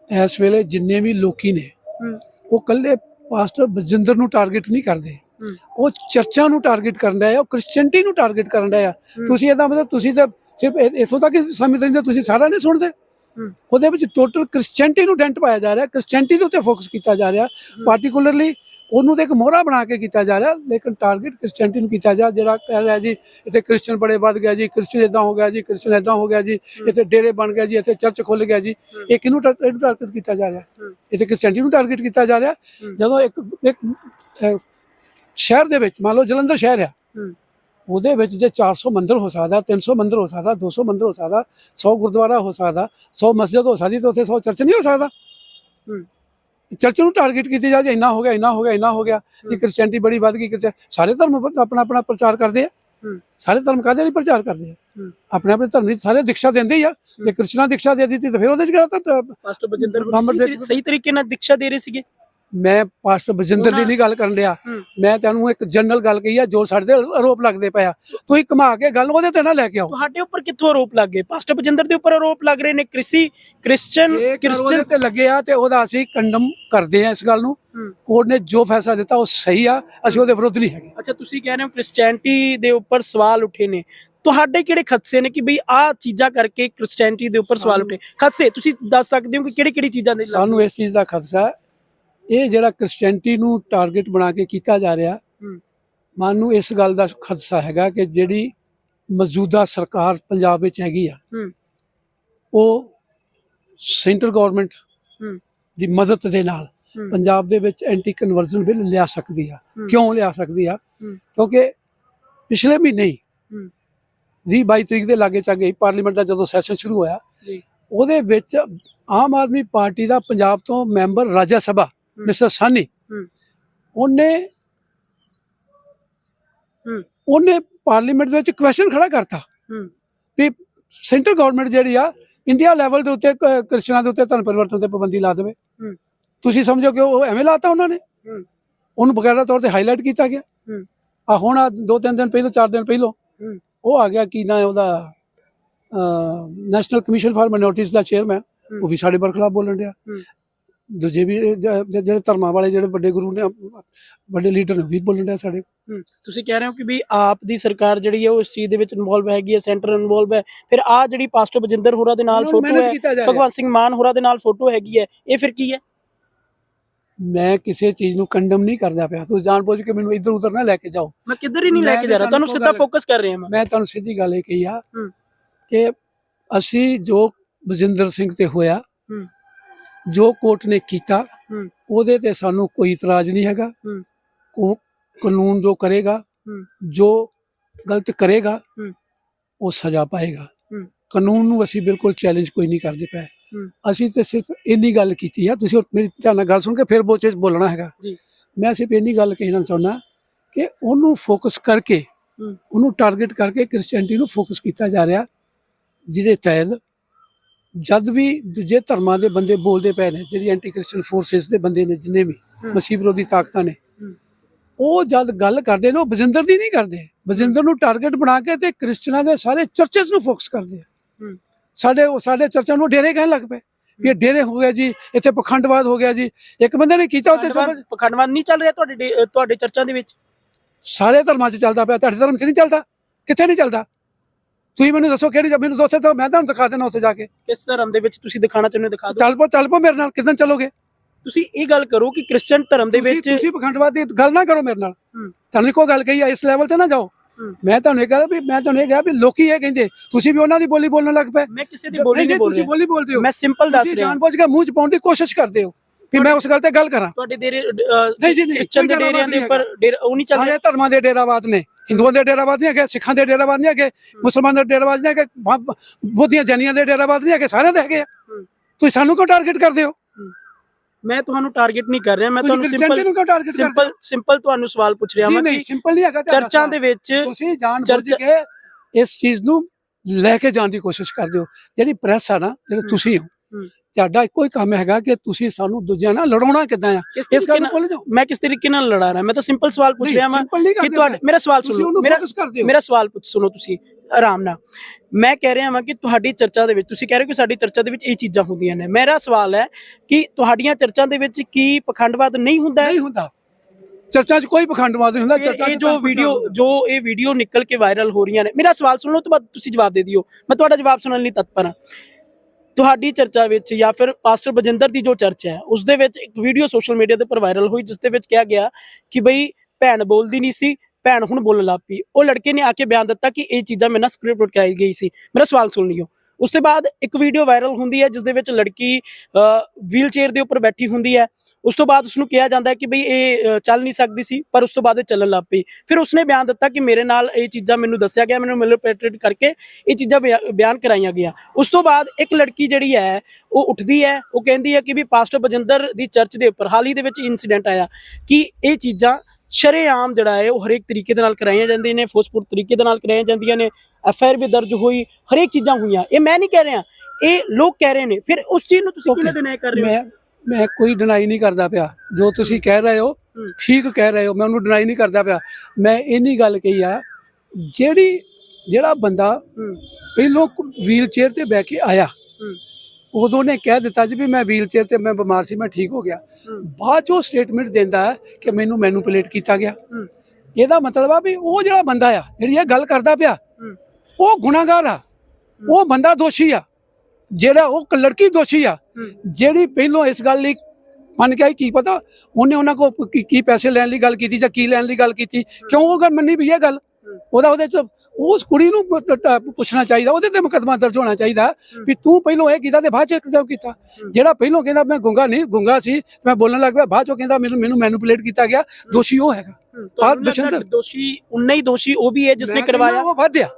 ਇਸ ਵੇਲੇ ਜਿੰਨੇ ਵੀ ਲੋਕੀ ਨੇ ਹੂੰ। ਉਹ ਕੱਲੇ ਪਾਸਟਰ ਬਜਿੰਦਰ ਨੂੰ ਟਾਰਗੇਟ ਨਹੀਂ ਕਰਦੇ ਹੂੰ। ਉਹ ਚਰਚਾਂ ਨੂੰ ਟਾਰਗੇਟ ਕਰਨ ਦਾ ਆ ਉਹ ਕ੍ਰਿਸਚੀਅਨਟੀ ਨੂੰ ਟਾਰਗੇਟ ਕਰਨ ਦਾ ਹੂੰ। ਤੁਸੀਂ ਇਹਦਾ ਮਤਲਬ ਤੁਸੀਂ ਤਾਂ ਸਿਰਫ ਇਥੋਂ ਤੱਕ ਹੀ ਸਮਝ ਰਹਿੰਦੇ ਤੁਸੀਂ ਸਾਰਾ ਨਹੀਂ ਸੁਣਦੇ ਹੂੰ। ਉਹਦੇ ਵਿੱਚ ਟੋਟਲ ਕ੍ਰਿਸਚੀਅਨਟੀ ਨੂੰ ਡੈਂਟ ਪਾਇਆ ਜਾ ਰਿਹਾ ਕ੍ਰਿਸਚੀਅਨਟੀ ਦੇ ਉੱਤੇ ਫੋਕਸ ਕੀਤਾ ਜਾ ਰਿਹਾ ਪਾਰਟਿਕੂਲਰਲੀ ਉਹਨੂੰ ਤੇ ਇੱਕ ਮੋਹਰਾ ਬਣਾ ਕੇ ਕੀਤਾ ਜਾ ਰਿਹਾ ਲੇਕਿਨ ਟਾਰਗੇਟ ਕ੍ਰਿਸਚੀਅਨਟੀ ਨੂੰ ਕੀਤਾ ਜਾ ਜਿਹੜਾ ਕਹਿ ਰਿਹਾ ਜੀ ਇੱਥੇ ਕ੍ਰਿਸਚੀਅਨ ਬੜੇ ਵੱਧ ਗਿਆ ਜੀ ਕ੍ਰਿਸਚੀਅਨ ਇਦਾਂ ਹੋ ਗਿਆ ਜੀ ਕ੍ਰਿਸਚੀਅਨ ਇਦਾਂ ਹੋ ਗਿਆ ਜੀ ਇੱਥੇ ਡੇਰੇ ਬਣ ਗਿਆ ਜੀ ਇੱਥੇ ਚਰਚ ਖੁੱਲ ਗਿਆ ਜੀ ਇਹ ਕਿਹਨੂੰ ਟਾਰਗੇਟ ਕੀਤਾ ਜਾ ਰਿਹਾ। ਇੱਥੇ ਕ੍ਰਿਸਚੀਅਨਟੀ ਨੂੰ ਟਾਰਗੇਟ ਕੀਤਾ ਜਾ ਰਿਹਾ। ਜਦੋਂ ਇੱਕ ਇੱਕ ਸ਼ਹਿਰ ਦੇ ਵਿੱਚ ਮੰਨ ਲਓ ਜਲੰਧਰ ਸ਼ਹਿਰ ਆ। ਉਹਦੇ ਵਿੱਚ ਜੇ 400 ਮੰਦਿਰ ਹੋ ਸਕਦਾ 300 ਮੰਦਿਰ ਹੋ ਸਕਦਾ 200 ਮੰਦਿਰ ਹੋ ਸਕਦਾ 100 ਗੁਰਦੁਆਰਾ ਹੋ ਸਕਦਾ 100 ਮਸਜਿਦ ਹੋ ਸਕਦੀ ਤਾਂ ਉੱਥੇ 100 ਚਰਚ ਨਹੀਂ ਹੋ ਸਕਦਾ। ਚਰਚ ਨੂੰ ਟਾਰਗੇਟ ਕੀਤੀ ਜਾ ਜੇ ਇੰਨਾ ਹੋ ਗਿਆ ਇੰਨਾ ਹੋ ਗਿਆ ਇੰਨਾ ਹੋ ਗਿਆ ਕਿ ਹੂੰ। ਕ੍ਰਿਸਚੀਅਨਟੀ ਬੜੀ ਵੱਧ ਗਈ ਸਾਰੇ ਧਰਮ ਆਪਣਾ ਆਪਣਾ ਪ੍ਰਚਾਰ ਕਰਦੇ ਆ। ਸਾਰੇ ਧਰਮ ਕਾਹਦੇ ਲਈ ਪ੍ਰਚਾਰ ਕਰਦੇ ਆ। ਆਪਣੇ ਆਪਣੇ ਧਰਮ ਦੀ ਸਾਰੇ ਦਿਕਸ਼ਾ ਦਿੰਦੇ ਹੀ ਆ ਜੇ ਕ੍ਰਿਸ਼ਨਾ ਦਿਕਸ਼ਾ ਦੇ ਦਿੱਤੀ ਤਾਂ ਫਿਰ ਉਹਦੇ ਚ ਕਿਹੜਾ ਤਾਂ ਪਾਸਟਰ ਬਜਿੰਦਰ ਸਹੀ ਤਰੀਕੇ ਨਾਲ ਦਿਕਸ਼ਾ ਦੇ ਰਹੇ ਸੀਗੇ ਮੈਂ ਪਾਸਟਰ ਬਜਿੰਦਰ ਦੀ ਨਹੀਂ ਗੱਲ ਕਰਨ ਹੂੰ। ਮੈਂ ਤੁਹਾਨੂੰ ਇੱਕ ਜਨਰਲ ਗੱਲ ਕਹੀ ਆ ਜੋ ਸਾਡੇ ਤੇ ਆਰੋਪ ਲੱਗਦੇ ਪਿਆ ਤੁਸੀਂ ਕਮਾ ਕੇ ਗੱਲ ਉਹਦੇ ਤੇ ਨਾ ਲੈ ਕੇ ਆਓ। ਤੁਹਾਡੇ ਉੱਪਰ ਕਿੱਥੋਂ ਆਰੋਪ ਲੱਗ ਗਏ? ਪਾਸਟਰ ਬਜਿੰਦਰ ਦੇ ਉੱਪਰ ਆਰੋਪ ਲੱਗ ਰਹੇ ਨੇ ਕ੍ਰਿਸੀ ਕ੍ਰਿਸਚੀਅਨ ਕ੍ਰਿਸਚੀਅਨ ਤੇ ਲੱਗੇ ਆ ਤੇ ਉਹਦਾ ਅਸੀਂ ਕੰਡਮ ਕਰਦੇ ਆ ਇਸ ਗੱਲ ਨੂੰ। ਕੋਰਟ ਨੇ ਜੋ ਫੈਸਲਾ ਦਿੱਤਾ ਉਹ ਸਹੀ ਆ ਅਸੀਂ ਉਹਦੇ ਵਿਰੁੱਧ ਨਹੀਂ ਹੈਗੇ। ਅੱਛਾ ਤੁਸੀਂ ਕਹਿ ਰਹੇ ਹੋ ਕ੍ਰਿਸਚੀਅਨਟੀ ਦੇ ਉੱਪਰ ਸਵਾਲ ਉੱਠੇ ਨੇ। ਤੁਹਾਡੇ ਕਿਹੜੇ ਖਦਸੇ ਨੇ ਕਿ ਬਈ ਆਹ ਚੀਜ਼ਾਂ ਕਰਕੇ ਕ੍ਰਿਸਚੀਅਨਟੀ ਦੇ ਉੱਪਰ ਸਵਾਲ ਉੱਠੇ? ਖਦਸੇ ਤੁਸੀਂ ਦੱਸ ਸਕਦੇ ਹੋ ਕਿ ਕਿਹੜੀ ਕਿਹੜੀ ਚੀਜ਼ਾਂ ਦੇ ਸਾਨੂੰ ਇਸ ਚੀਜ਼ ਦਾ ਖਦਸ਼ਾ ਹੈ ਇਹ ਜਿਹੜਾ ਕ੍ਰਿਸਚੀਅਨਟੀ ਨੂੰ ਟਾਰਗੇਟ ਬਣਾ ਕੇ ਕੀਤਾ ਜਾ ਰਿਹਾ। ਮਨ ਨੂੰ ਇਸ ਗੱਲ ਦਾ ਖਦਸ਼ਾ ਹੈਗਾ ਕਿ ਜਿਹੜੀ ਮੌਜੂਦਾ ਸਰਕਾਰ ਪੰਜਾਬ ਵਿੱਚ ਹੈਗੀ ਆ। ਉਹ ਸੈਂਟਰ ਗਵਰਨਮੈਂਟ। ਦੀ ਮਦਦ ਦੇ ਨਾਲ। ਪੰਜਾਬ ਦੇ ਵਿੱਚ ਐਂਟੀ ਕਨਵਰਜਨ ਬਿੱਲ ਲਿਆ ਸਕਦੀ ਆ। ਕਿਉਂ ਲਿਆ ਸਕਦੀ ਆ। ਕਿਉਂਕਿ ਪਿਛਲੇ ਮਹੀਨੇ ਹੀ ਹੂੰ। 20 22 ਤਰੀਕ ਦੇ ਲਾਗੇ ਚਾਗੇ ਪਾਰਲੀਮੈਂਟ ਦਾ ਜਦੋਂ ਸੈਸ਼ਨ ਸ਼ੁਰੂ ਹੋਇਆ। ਉਹਦੇ ਵਿੱਚ ਆਮ ਆਦਮੀ ਪਾਰਟੀ ਦਾ ਪੰਜਾਬ ਤੋਂ ਮੈਂਬਰ ਰਾਜ ਸਭਾ। ਮਿਸਟਰ ਸਾਨੀ। ਉਹਨੇ। ਉਹਨੇ ਪਾਰਲੀਮੈਂਟ ਦੇ ਵਿੱਚ ਕੁਐਸਚਨ ਖੜਾ ਕਰਤਾ। ਵੀ ਸੈਂਟਰ ਗਵਰਨਮੈਂਟ ਜਿਹੜੀ ਆ ਇੰਡੀਆ ਲੈਵਲ ਦੇ ਉੱਤੇ ਕ- ਕ੍ਰਿਸਚਨਾਂ ਦੇ ਉੱਤੇ ਧਰਮ ਪਰਿਵਰਤਨ ਤੇ ਪਾਬੰਦੀ ਲਾ ਦੇਵੇ। ਤੁਸੀਂ ਸਮਝੋ ਕਿ ਉਹ ਐਵੇਂ ਲਾਤਾ ਉਹਨਾਂ ਨੇ। ਉਹਨੂੰ ਬਕਾਇਦਾ ਤੌਰ ਤੇ ਹਾਈਲਾਈਟ ਕੀਤਾ ਗਿਆ। ਆ ਹੁਣ ਆਹ ਦੋ ਤਿੰਨ ਦਿਨ ਪਹਿਲਾਂ ਚਾਰ ਦਿਨ ਪਹਿਲਾਂ। ਉਹ ਆ ਗਿਆ ਕੀ ਨਾ ਉਹਦਾ ਨੈਸ਼ਨਲ ਕਮਿਸ਼ਨ ਫਾਰ ਮਾਈਨੋਰਟੀਜ਼ ਦਾ ਚੇਅਰਮੈਨ। ਉਹ ਵੀ ਸਾਡੇ ਬਰਖਲਾਫ ਬੋਲਣ ਡਿਆ ਹੂੰ। ਦੂਜੇ ਵੀ ਇਹ ਜ- ਜ- ਜਿਹੜੇ ਧਰਮਾਂ ਵਾਲੇ ਜਿਹੜੇ ਵੱਡੇ ਗੁਰੂ ਨੇ ਵੱਡੇ ਲੀਡਰ ਨੇ ਉਹ ਵੀ ਬੋਲਣ ਡਿਆ ਸਾਡੇ। ਤੁਸੀਂ ਕਹਿ ਰਹੇ ਹੋ ਕਿ ਵੀ ਆਪ ਦੀ ਸਰਕਾਰ ਜਿਹੜੀ ਹੈ ਉਹ ਇਸ ਚੀਜ਼ ਦੇ ਵਿੱਚ ਇਨਵੋਲਵ ਹੈਗੀ ਹੈ ਸੈਂਟਰ ਇਨਵੋਲਵ ਹੈ ਫਿਰ ਆ ਜਿਹੜੀ ਪਾਸਟਰ ਬਜਿੰਦਰ ਹੋਰਾਂ ਦੇ ਨਾਲ ਫੋਟੋ ਹੈ ਕੀਤਾ ਜਾ ਰਿਹਾ। ਭਗਵੰਤ ਸਿੰਘ ਮਾਨ ਹੋਰਾਂ ਦੇ ਨਾਲ ਫੋਟੋ ਹੈਗੀ ਹੈ ਇਹ ਫਿਰ ਕੀ ਹੈ ਮੈਂ ਕਿਸੇ ਚੀਜ਼ ਨੂੰ ਕੰਡਮ ਨਹੀਂ ਕਰਦਾ ਪਿਆ ਤੁਸੀਂ ਜਾਣ ਬੁੱਝ ਕੇ ਮੈਨੂੰ ਇੱਧਰ ਉੱਧਰ ਨਾ ਲੈ ਕੇ ਜਾਓ ਮੈਂ ਕਿੱਧਰ ਹੀ ਨਹੀਂ ਲੈ ਮੈਂ ਕੇ ਜਾ ਰਿਹਾ ਤੁਹਾਨੂੰ ਤੁਹਾਨੂੰ ਸਿੱਧਾ ਗੱਲ- ਫੋਕਸ ਕਰ ਰਿਹਾ ਮੈਂ ਮੈਂ ਤੁਹਾਨੂੰ ਸਿੱਧੀ ਗੱਲ ਇਹ ਕਹੀ ਆ ਹੂੰ। ਕਿ ਅਸੀਂ ਜੋ ਬਜਿੰਦਰ ਸਿੰਘ ਤੇ ਹੋਇਆ ਹੂੰ। ਜੋ ਕੋਰਟ ਨੇ ਕੀਤਾ। ਉਹਦੇ ਤੇ ਸਾਨੂੰ ਕੋਈ ਇਤਰਾਜ਼ ਨਹੀਂ ਹੈਗਾ ਹੂੰ। ਕੋ ਕਾਨੂੰਨ ਜੋ ਕਰੇਗਾ। ਜੋ ਗਲਤ ਕਰੇਗਾ। ਉਹ ਸਜ਼ਾ ਪਾਏਗਾ। ਕਾਨੂੰਨ ਨੂੰ ਅਸੀਂ ਬਿਲਕੁਲ ਚੈਲੰਜ ਕੋਈ ਨਹੀਂ ਕਰਦੇ ਪਏ। ਅਸੀਂ ਤੇ ਸਿਰਫ ਇੰਨੀ ਗੱਲ ਕੀਤੀ ਆ ਤੁਸੀਂ ਮੇਰੀ ਧਿਆਨ ਨਾਲ ਗੱਲ ਸੁਣ ਕੇ ਫਿਰ ਬੋਚੇ ਬੋਲਣਾ ਹੈਗਾ ਜੀ। ਮੈਂ ਸਿਰਫ ਇੰਨੀ ਗੱਲ ਕਹਿਣਾ ਚਾਹੁੰਦਾ ਕਿ ਉਹਨੂੰ ਫੋਕਸ ਕਰਕੇ। ਉਹਨੂੰ ਟਾਰਗੇਟ ਕਰਕੇ ਕ੍ਰਿਸਚੀਅਨਟੀ ਨੂੰ ਫੋਕਸ ਕੀਤਾ ਜਾ ਰਿਹਾ ਜਿਹਦੇ ਤਹਿਤ ਜਦ ਵੀ ਦੂਜੇ ਧਰਮਾਂ ਦੇ ਬੰਦੇ ਬੋਲਦੇ ਪਏ ਨੇ ਜਿਹੜੀ ਐਂਟੀ ਕ੍ਰਿਸਚੀਅਨ ਫੋਰਸਸ ਦੇ ਬੰਦੇ ਨੇ ਜਿੰਨੇ ਵੀ। ਮਸੀਹ ਵਿਰੋਧੀ ਤਾਕਤਾਂ ਨੇ। ਉਹ ਜਦ ਗੱਲ ਕਰਦੇ ਨੇ ਉਹ ਬਜਿੰਦਰ ਦੀ ਨਹੀਂ ਕਰਦੇ ਬਜਿੰਦਰ ਨੂੰ ਟਾਰਗੇਟ ਬਣਾ ਕੇ ਤੇ ਕ੍ਰਿਸਚੀਅਨਾਂ ਦੇ ਸਾਰੇ ਚਰਚਸ ਨੂੰ ਫੋਕਸ ਕਰਦੇ ਆ। ਸਾਡੇ ਸਾਡੇ ਚਰਚਾਂ ਨੂੰ ਡੇਰੇ ਕਹਿਣ ਲੱਗ ਪਏ ਵੀ ਇਹ ਡੇਰੇ ਹੋ ਗਿਆ ਜੀ ਇੱਥੇ ਪਖੰਡਵਾਦ ਹੋ ਗਿਆ ਜੀ ਇੱਕ ਬੰਦੇ ਨੇ ਕੀਤਾ ਉੱਤੇ ਪਖੰਡਵਾਦ ਨਹੀਂ ਚੱਲ ਰਿਹਾ ਤੁਹਾਡੇ ਤੁਹਾਡੇ ਚਰਚਾਂ ਦੇ ਵਿੱਚ ਸਾਰੇ ਧਰਮਾਂ 'ਚ ਚੱਲਦਾ ਪਿਆ ਤੁਹਾਡੇ ਧਰਮ 'ਚ ਨਹੀਂ ਚੱਲਦਾ ਕਿੱਥੇ ਨਹੀਂ ਚੱਲਦਾ ਤੁਸੀਂ ਮੈਨੂੰ ਦੱਸੋ ਕਿਹੜੀ ਮੈਨੂੰ ਦੱਸੋ ਤਾਂ ਮੈਂ ਤੁਹਾਨੂੰ ਦਿਖਾ ਦੇਣਾ ਉੱਥੇ ਜਾ ਕੇ। ਕਿਸ ਧਰਮ ਦੇ ਵਿੱਚ ਤੁਸੀਂ ਦਿਖਾਣਾ ਚਾਹੁੰਦੇ ਹੋ ਦਿਖਾ ਦਿਓ। ਚੱਲ ਪੋ ਚੱਲ ਪੋ ਮੇਰੇ ਨਾਲ ਕਿਦਾਂ ਚੱਲੋਗੇ? ਤੁਸੀਂ ਇਹ ਗੱਲ ਕਰੋ ਕਿ ਕ੍ਰਿਸਚੀਅਨ ਧਰਮ ਦੇ ਵਿੱਚ ਤੁਸੀਂ ਪਖੰਡਵਾਦ ਦੀ ਗੱਲ ਨਾ ਕਰੋ ਮੇਰੇ ਨਾਲ। ਹੂੰ। ਤੁਹਾਨੂੰ ਇੱਕੋ ਗੱਲ ਕਹੀ ਆ ਇਸ ਲੈਵਲ ਤੇ ਨਾ ਜਾਓ। ਹੂੰ। ਮੈਂ ਤੁਹਾਨੂੰ ਇਹ ਕਹਾਂ ਵੀ ਮੈਂ ਤੁਹਾਨੂੰ ਇਹ ਕਿਹਾ ਵੀ ਲੋਕੀ ਇਹ ਕਹਿੰਦੇ ਤੁਸੀਂ ਵੀ ਉਹਨਾਂ ਦੀ ਬੋਲੀ ਬੋਲਣ ਲੱਗ ਪਏ। ਮੈਂ ਕਿਸੇ ਦੀ ਬੋਲੀ ਨਹੀਂ ਬੋਲ ਤੁਸੀਂ ਬੋਲੀ ਬੋਲਦੇ ਹੋ। ਮੈਂ ਸਿੰਪਲ ਦੱਸ ਰਿਹਾ। ਜਾਣਬੁੱਝ ਕੇ ਮੂੰਹ ਚ ਪਾਉਣ ਦੀ ਕੋਸ਼ਿਸ਼ ਕਰਦੇ ਹੋ ਵੀ ਮੈਂ ਉਸ ਗੱਲ ਤੇ ਗੱਲ ਕਰਾਂ। ਤੁਹਾਡੇ ਡੇਰੇ ਨਹੀਂ ਜੀ, ਨਹੀਂ, ਕ੍ਰਿਸਚੀਅਨ ਦੇ ਕੋਈ ਡੇਰਿਆਂ ਦੇ ਉੱਪਰ ਉਹ ਨਹੀਂ ਚੱਲ ਸਾਰੇ ਧਰਮਾਂ ਦੇ ਡੇਰਾਵਾਦ ਨੇ। ਹਿੰਦੂਆਂ ਦੇ ਡੇਰਾਵਾਦ ਨਹੀਂ ਹੈਗੇ ਸਿੱਖਾਂ ਦੇ ਡੇਰਾਵਾਦ ਨਹੀਂ ਹੈਗੇ ਮੁਸਲਮਾਨਾਂ ਦੇ ਡੇਰਾਵਾਦ ਨਹੀਂ ਹੈਗੇ ਬੁੱਧੀਆਂ ਜੈਨੀਆਂ ਦੇ ਡੇਰਾਵਾਦ ਨਹੀਂ ਹੈਗੇ ਸਾਰਿਆਂ ਦੇ ਹੈਗੇ ਆ। ਤੁਸੀਂ ਸਾਨੂੰ ਕਿਉਂ ਟਾਰਗੇਟ ਕਰਦੇ ਹੋ ਮੈਂ ਤੁਹਾਨੂੰ ਟਾਰਗੇਟ ਨਹੀਂ ਕਰ ਰਿਹਾ ਮੈਂ ਤੁਹਾਨੂੰ ਸਿੰਪਲ ਸਿੰਪਲ ਸਿੰਪਲ ਤੁਹਾਨੂੰ ਸਵਾਲ ਪੁੱਛ ਰਿਹਾ ਹਾਂ ਨਹੀਂ ਸਿੰਪਲ ਨਹੀਂ ਹੈਗਾ ਚਰਚਾਂ। ਦੇ ਵਿੱਚ ਤੁਸੀਂ ਜਾਣ ਬੁੱਝ ਕੇ ਇਸ ਚੀਜ਼ ਨੂੰ ਲੈ ਕੇ ਜਾਣ ਦੀ ਕੋਸ਼ਿਸ਼ ਕਰਦੇ ਹੋ ਜਿਹੜੀ ਪ੍ਰੈਸ ਆ ਨਾ ਜਿਹੜੇ। ਤੁਸੀਂ ਹੂੰ। ਤੁਹਾਡਾ ਇੱਕੋ ਹੀ ਕੰਮ ਹੈਗਾ ਕਿ ਤੁਸੀਂ ਸਾਨੂੰ ਦੂਜਿਆਂ ਨਾਲ ਲੜਾਉਣਾ ਕਿੱਦਾਂ ਆ? ਇਸ ਗੱਲ ਨੂੰ ਭੁੱਲ ਜਾਓ। ਮੈਂ ਕਿਸ ਤਰੀਕੇ ਨਾਲ ਲੜਾ ਰਿਹਾ? ਮੈਂ ਤਾਂ ਸਿੰਪਲ ਸਵਾਲ ਪੁੱਛ ਰਿਹਾ ਨਹੀਂ ਕਿ ਤੁਹਾਡੇ ਮੇਰਾ ਸਵਾਲ ਸੁਣੋ। ਮੇਰਾ ਮੇਰਾ ਸਵਾਲ ਪੁੱਛ ਸੁਣੋ ਤੁਸੀਂ ਆਰਾਮ ਨਾਲ। ਮੈਂ ਕਹਿ ਰਿਹਾ ਹਾਂ ਕਿ ਤੁਹਾਡੀ ਚਰਚਾ ਦੇ ਵਿੱਚ ਤੁਸੀਂ ਕਹਿ ਰਹੇ ਹੋ ਕਿ ਸਾਡੀ ਚਰਚਾ ਦੇ ਵਿੱਚ ਇਹ ਚੀਜ਼ਾਂ ਹੁੰਦੀਆਂ ਨੇ। ਮੇਰਾ ਸਵਾਲ ਹੈ ਕਿ ਤੁਹਾਡੀਆਂ ਚਰਚਾਂ ਦੇ ਵਿੱਚ ਕੀ ਪਖੰਡਵਾਦ ਨਹੀਂ ਹੁੰਦਾ? ਨਹੀਂ ਹੁੰਦਾ। ਚਰਚਾ 'ਚ ਕੋਈ ਪਖੰਡਵਾਦ ਨਹੀਂ ਹੁੰਦਾ। ਚਰਚਾ ਇਹ ਜੋ ਵੀਡੀਓ ਜੋ ਇਹ ਵੀਡੀਓ ਨਿਕਲ ਕੇ ਵਾਇਰਲ ਹੋ ਰਹੀਆਂ ਨੇ। ਮੇਰਾ ਸਵਾਲ ਸੁਣ ਲਓ ਤੋਂ ਬਾਅਦ ਤੁਸੀਂ ਜਵਾਬ ਦੇ ਦਿਓ। ਮੈਂ ਤੁਹਾਡਾ ਜਵਾਬ ਸੁਣਨ ਲਈ ਤਤਪਰ ਹਾਂ। ਤੁਹਾਡੀ ਚਰਚਾ ਵਿੱਚ ਜਾਂ ਫਿਰ ਪਾਸਟਰ ਬਜਿੰਦਰ ਦੀ ਜੋ ਚਰਚਾ ਹੈ, ਉਸ ਦੇ ਵਿੱਚ ਇੱਕ ਵੀਡੀਓ ਸੋਸ਼ਲ ਮੀਡੀਆ ਤੇ ਉੱਪਰ ਵਾਇਰਲ ਹੋਈ, ਜਿਸ ਦੇ ਵਿੱਚ ਕਿਹਾ ਗਿਆ ਕਿ ਬਈ ਭੈਣ ਬੋਲਦੀ ਨਹੀਂ ਸੀ, ਭੈਣ ਹੁਣ ਬੋਲਣ ਲੱਗ ਪਈ। ਉਹ ਲੜਕੇ ਨੇ ਆ ਕੇ ਬਿਆਨ ਦਿੱਤਾ ਕਿ ਇਹ ਚੀਜ਼ਾਂ ਮੇਰੇ ਨਾਲ ਸਕ੍ਰਿਪਟ ਉਟਕਾਈ ਗਈ ਸੀ। ਮੇਰਾ ਸਵਾਲ ਸੁਣ ਲਿਓ। ਉਸ ਤੋਂ ਬਾਅਦ ਇੱਕ ਵੀਡੀਓ ਵਾਇਰਲ ਹੁੰਦੀ ਹੈ ਜਿਸ ਦੇ ਵਿੱਚ ਲੜਕੀ ਵੀਲ ਚੇਅਰ ਦੇ ਉੱਪਰ ਬੈਠੀ ਹੁੰਦੀ ਹੈ। ਉਸ ਤੋਂ ਬਾਅਦ ਉਸ ਨੂੰ ਕਿਹਾ ਜਾਂਦਾ ਹੈ ਕਿ ਬਈ ਇਹ ਚੱਲ ਨਹੀਂ ਸਕਦੀ ਸੀ, ਪਰ ਉਸ ਤੋਂ ਬਾਅਦ ਇਹ ਚੱਲਣ ਲੱਗ ਪਈ। ਫਿਰ ਉਸਨੇ ਬਿਆਨ ਦਿੱਤਾ ਕਿ ਮੇਰੇ ਨਾਲ ਇਹ ਚੀਜ਼ਾਂ ਮੈਨੂੰ ਦੱਸਿਆ ਗਿਆ, ਮੈਨੂੰ ਮੈਨੂਪਲੇਟਡ ਕਰਕੇ ਇਹ ਚੀਜ਼ਾਂ ਬਿਆ- ਬਿਆਨ ਕਰਾਈਆਂ ਗਿਆ ਉਸ ਤੋਂ ਬਾਅਦ ਇੱਕ ਲੜਕੀ ਜਿਹੜੀ ਹੈ, ਉਹ ਉੱਠਦੀ ਹੈ, ਉਹ ਕਹਿੰਦੀ ਹੈ ਕਿ ਵੀ ਪਾਸਟਰ ਬਜਿੰਦਰ ਦੀ ਚਰਚ ਦੇ ਉੱਪਰ, ਹਾਲ ਹੀ ਦੇ ਵਿੱਚ ਇਨਸੀਡੈਂਟ ਆਇਆ ਕਿ ਇਹ ਚੀਜ਼ਾਂ ਸ਼ਰੇਆਮ ਜਿਹੜਾ ਹੈ ਉਹ ਹਰੇਕ ਤਰੀਕੇ ਦੇ ਨਾਲ ਕਰਾਈਆਂ ਜਾਂਦੀਆਂ ਨੇ ਫੋਰਸਫੁਲ ਤਰੀਕੇ ਦੇ ਨਾਲ ਕਰਾਈਆਂ ਜਾਂਦੀਆਂ ਨੇ ਐਫ ਆਰ ਵੀ ਦਰਜ ਹੋਈ ਹਰੇਕ ਚੀਜ਼ਾਂ ਹੋਈਆਂ ਇਹ ਮੈਂ ਨਹੀਂ ਕਹਿ ਰਿਹਾ ਇਹ ਲੋਕ ਕਹਿ ਰਹੇ ਨੇ ਫਿਰ ਉਸ ਚੀਜ਼ ਨੂੰ ਤੁਸੀਂ. ਕਿਵੇਂ ਡਿਨਾਈ ਕਰ ਰਹੇ ਹੋ ਮੈਂ ਮੈਂ ਕੋਈ ਡਿਨਾਈ ਨਹੀਂ ਕਰਦਾ ਪਿਆ ਜੋ ਤੁਸੀਂ ਕਹਿ ਰਹੇ ਹੋ। ਠੀਕ ਕਹਿ ਰਹੇ ਹੋ ਮੈਂ ਉਹਨੂੰ ਡਿਨਾਈ ਨਹੀਂ ਕਰਦਾ ਪਿਆ ਮੈਂ ਇੰਨੀ ਗੱਲ ਕਹੀ ਆ ਜਿਹੜੀ ਜਿਹੜਾ ਬੰਦਾ ਪਹਿਲੋਂ ਵੀਲ ਚੇਅਰ ਤੇ ਬਹਿ ਕੇ ਆਇਆ। ਉਦੋਂ ਨੇ ਕਹਿ ਦਿੱਤਾ ਜੀ ਵੀ ਮੈਂ ਵੀਲ ਚੇਅਰ ਤੇ ਮੈਂ ਬਿਮਾਰ ਸੀ ਮੈਂ ਠੀਕ ਹੋ ਗਿਆ। ਬਾਅਦ ਚੋਂ ਸਟੇਟਮੈਂਟ ਦਿੰਦਾ ਹੈ ਕਿ ਮੈਨੂੰ ਮੈਨੂਪੂਲੇਟ ਕੀਤਾ ਗਿਆ। ਇਹਦਾ ਮਤਲਬ ਆ ਵੀ ਉਹ ਜਿਹੜਾ ਬੰਦਾ ਆ ਜਿਹੜੀ ਇਹ ਗੱਲ ਕਰਦਾ ਪਿਆ। ਉਹ ਗੁਨਾਹਗਾਰ ਆ। ਉਹ ਬੰਦਾ ਦੋਸ਼ੀ ਆ। ਜਿਹੜਾ ਉਹ ਲੜਕੀ ਦੋਸ਼ੀ ਆ। ਜਿਹੜੀ ਪਹਿਲੋਂ ਇਸ ਗੱਲ ਲਈ ਮੰਨ ਕੇ ਆਈ ਕੀ ਪਤਾ ਉਹਨੇ ਉਹਨਾਂ ਕੋ ਕੀ- ਕੀ ਪੈਸੇ ਲੈਣ ਲਈ ਗੱਲ ਕੀਤੀ ਜਾਂ ਕੀ ਲੈਣ ਲਈ ਗੱਲ ਕੀਤੀ। ਕਿਉਂ ਉਹ ਗੱਲ ਮੰਨੀ ਵੀ ਇਹ ਗੱਲ? ਉਹਦਾ ਉਹਦੇ ਚ ਉਸ ਕੁੜੀ ਨੂੰ ਪੁੱਛਣਾ ਚਾਹੀਦਾ ਉਹਦੇ ਤੇ ਮੁਕੱਦਮਾ ਦਰਜ ਹੋਣਾ ਚਾਹੀਦਾ ਵੀ ਤੂੰ ਪਹਿਲੋਂ ਇਹ ਕੀਤਾ ਤੇ ਬਾਅਦ ਚ ਕਿਉਂ ਕੀਤਾ ਜਿਹੜਾ ਪਹਿਲੋਂ ਕਹਿੰਦਾ ਮੈਂ ਗੁੰਗਾ ਨਹੀਂ ਗੁੰਗਾ ਸੀ ਤੇ ਮੈਂ ਬੋਲਣ ਲੱਗ ਪਿਆ ਬਾਅਦ ਚੋਂ ਕਹਿੰਦਾ ਮੈਨੂੰ ਮੈਨੂੰ ਮੈਨੂਪੂਲੇਟ ਕੀਤਾ ਗਿਆ ਦੋਸ਼ੀ ਉਹ ਹੈਗਾ ਲੱਗਦਾ ਬਸ਼ੰਤਰ- ਦੋਸ਼ੀ ਉਨਾ ਹੀ ਦੋਸ਼ੀ ਉਹ ਵੀ ਹੈ ਜਿਸਨੇ ਮੈਂ ਕਹਿੰਦਾ ਕਰਵਾਇਆ ਉਹ ਵਧਿਆ।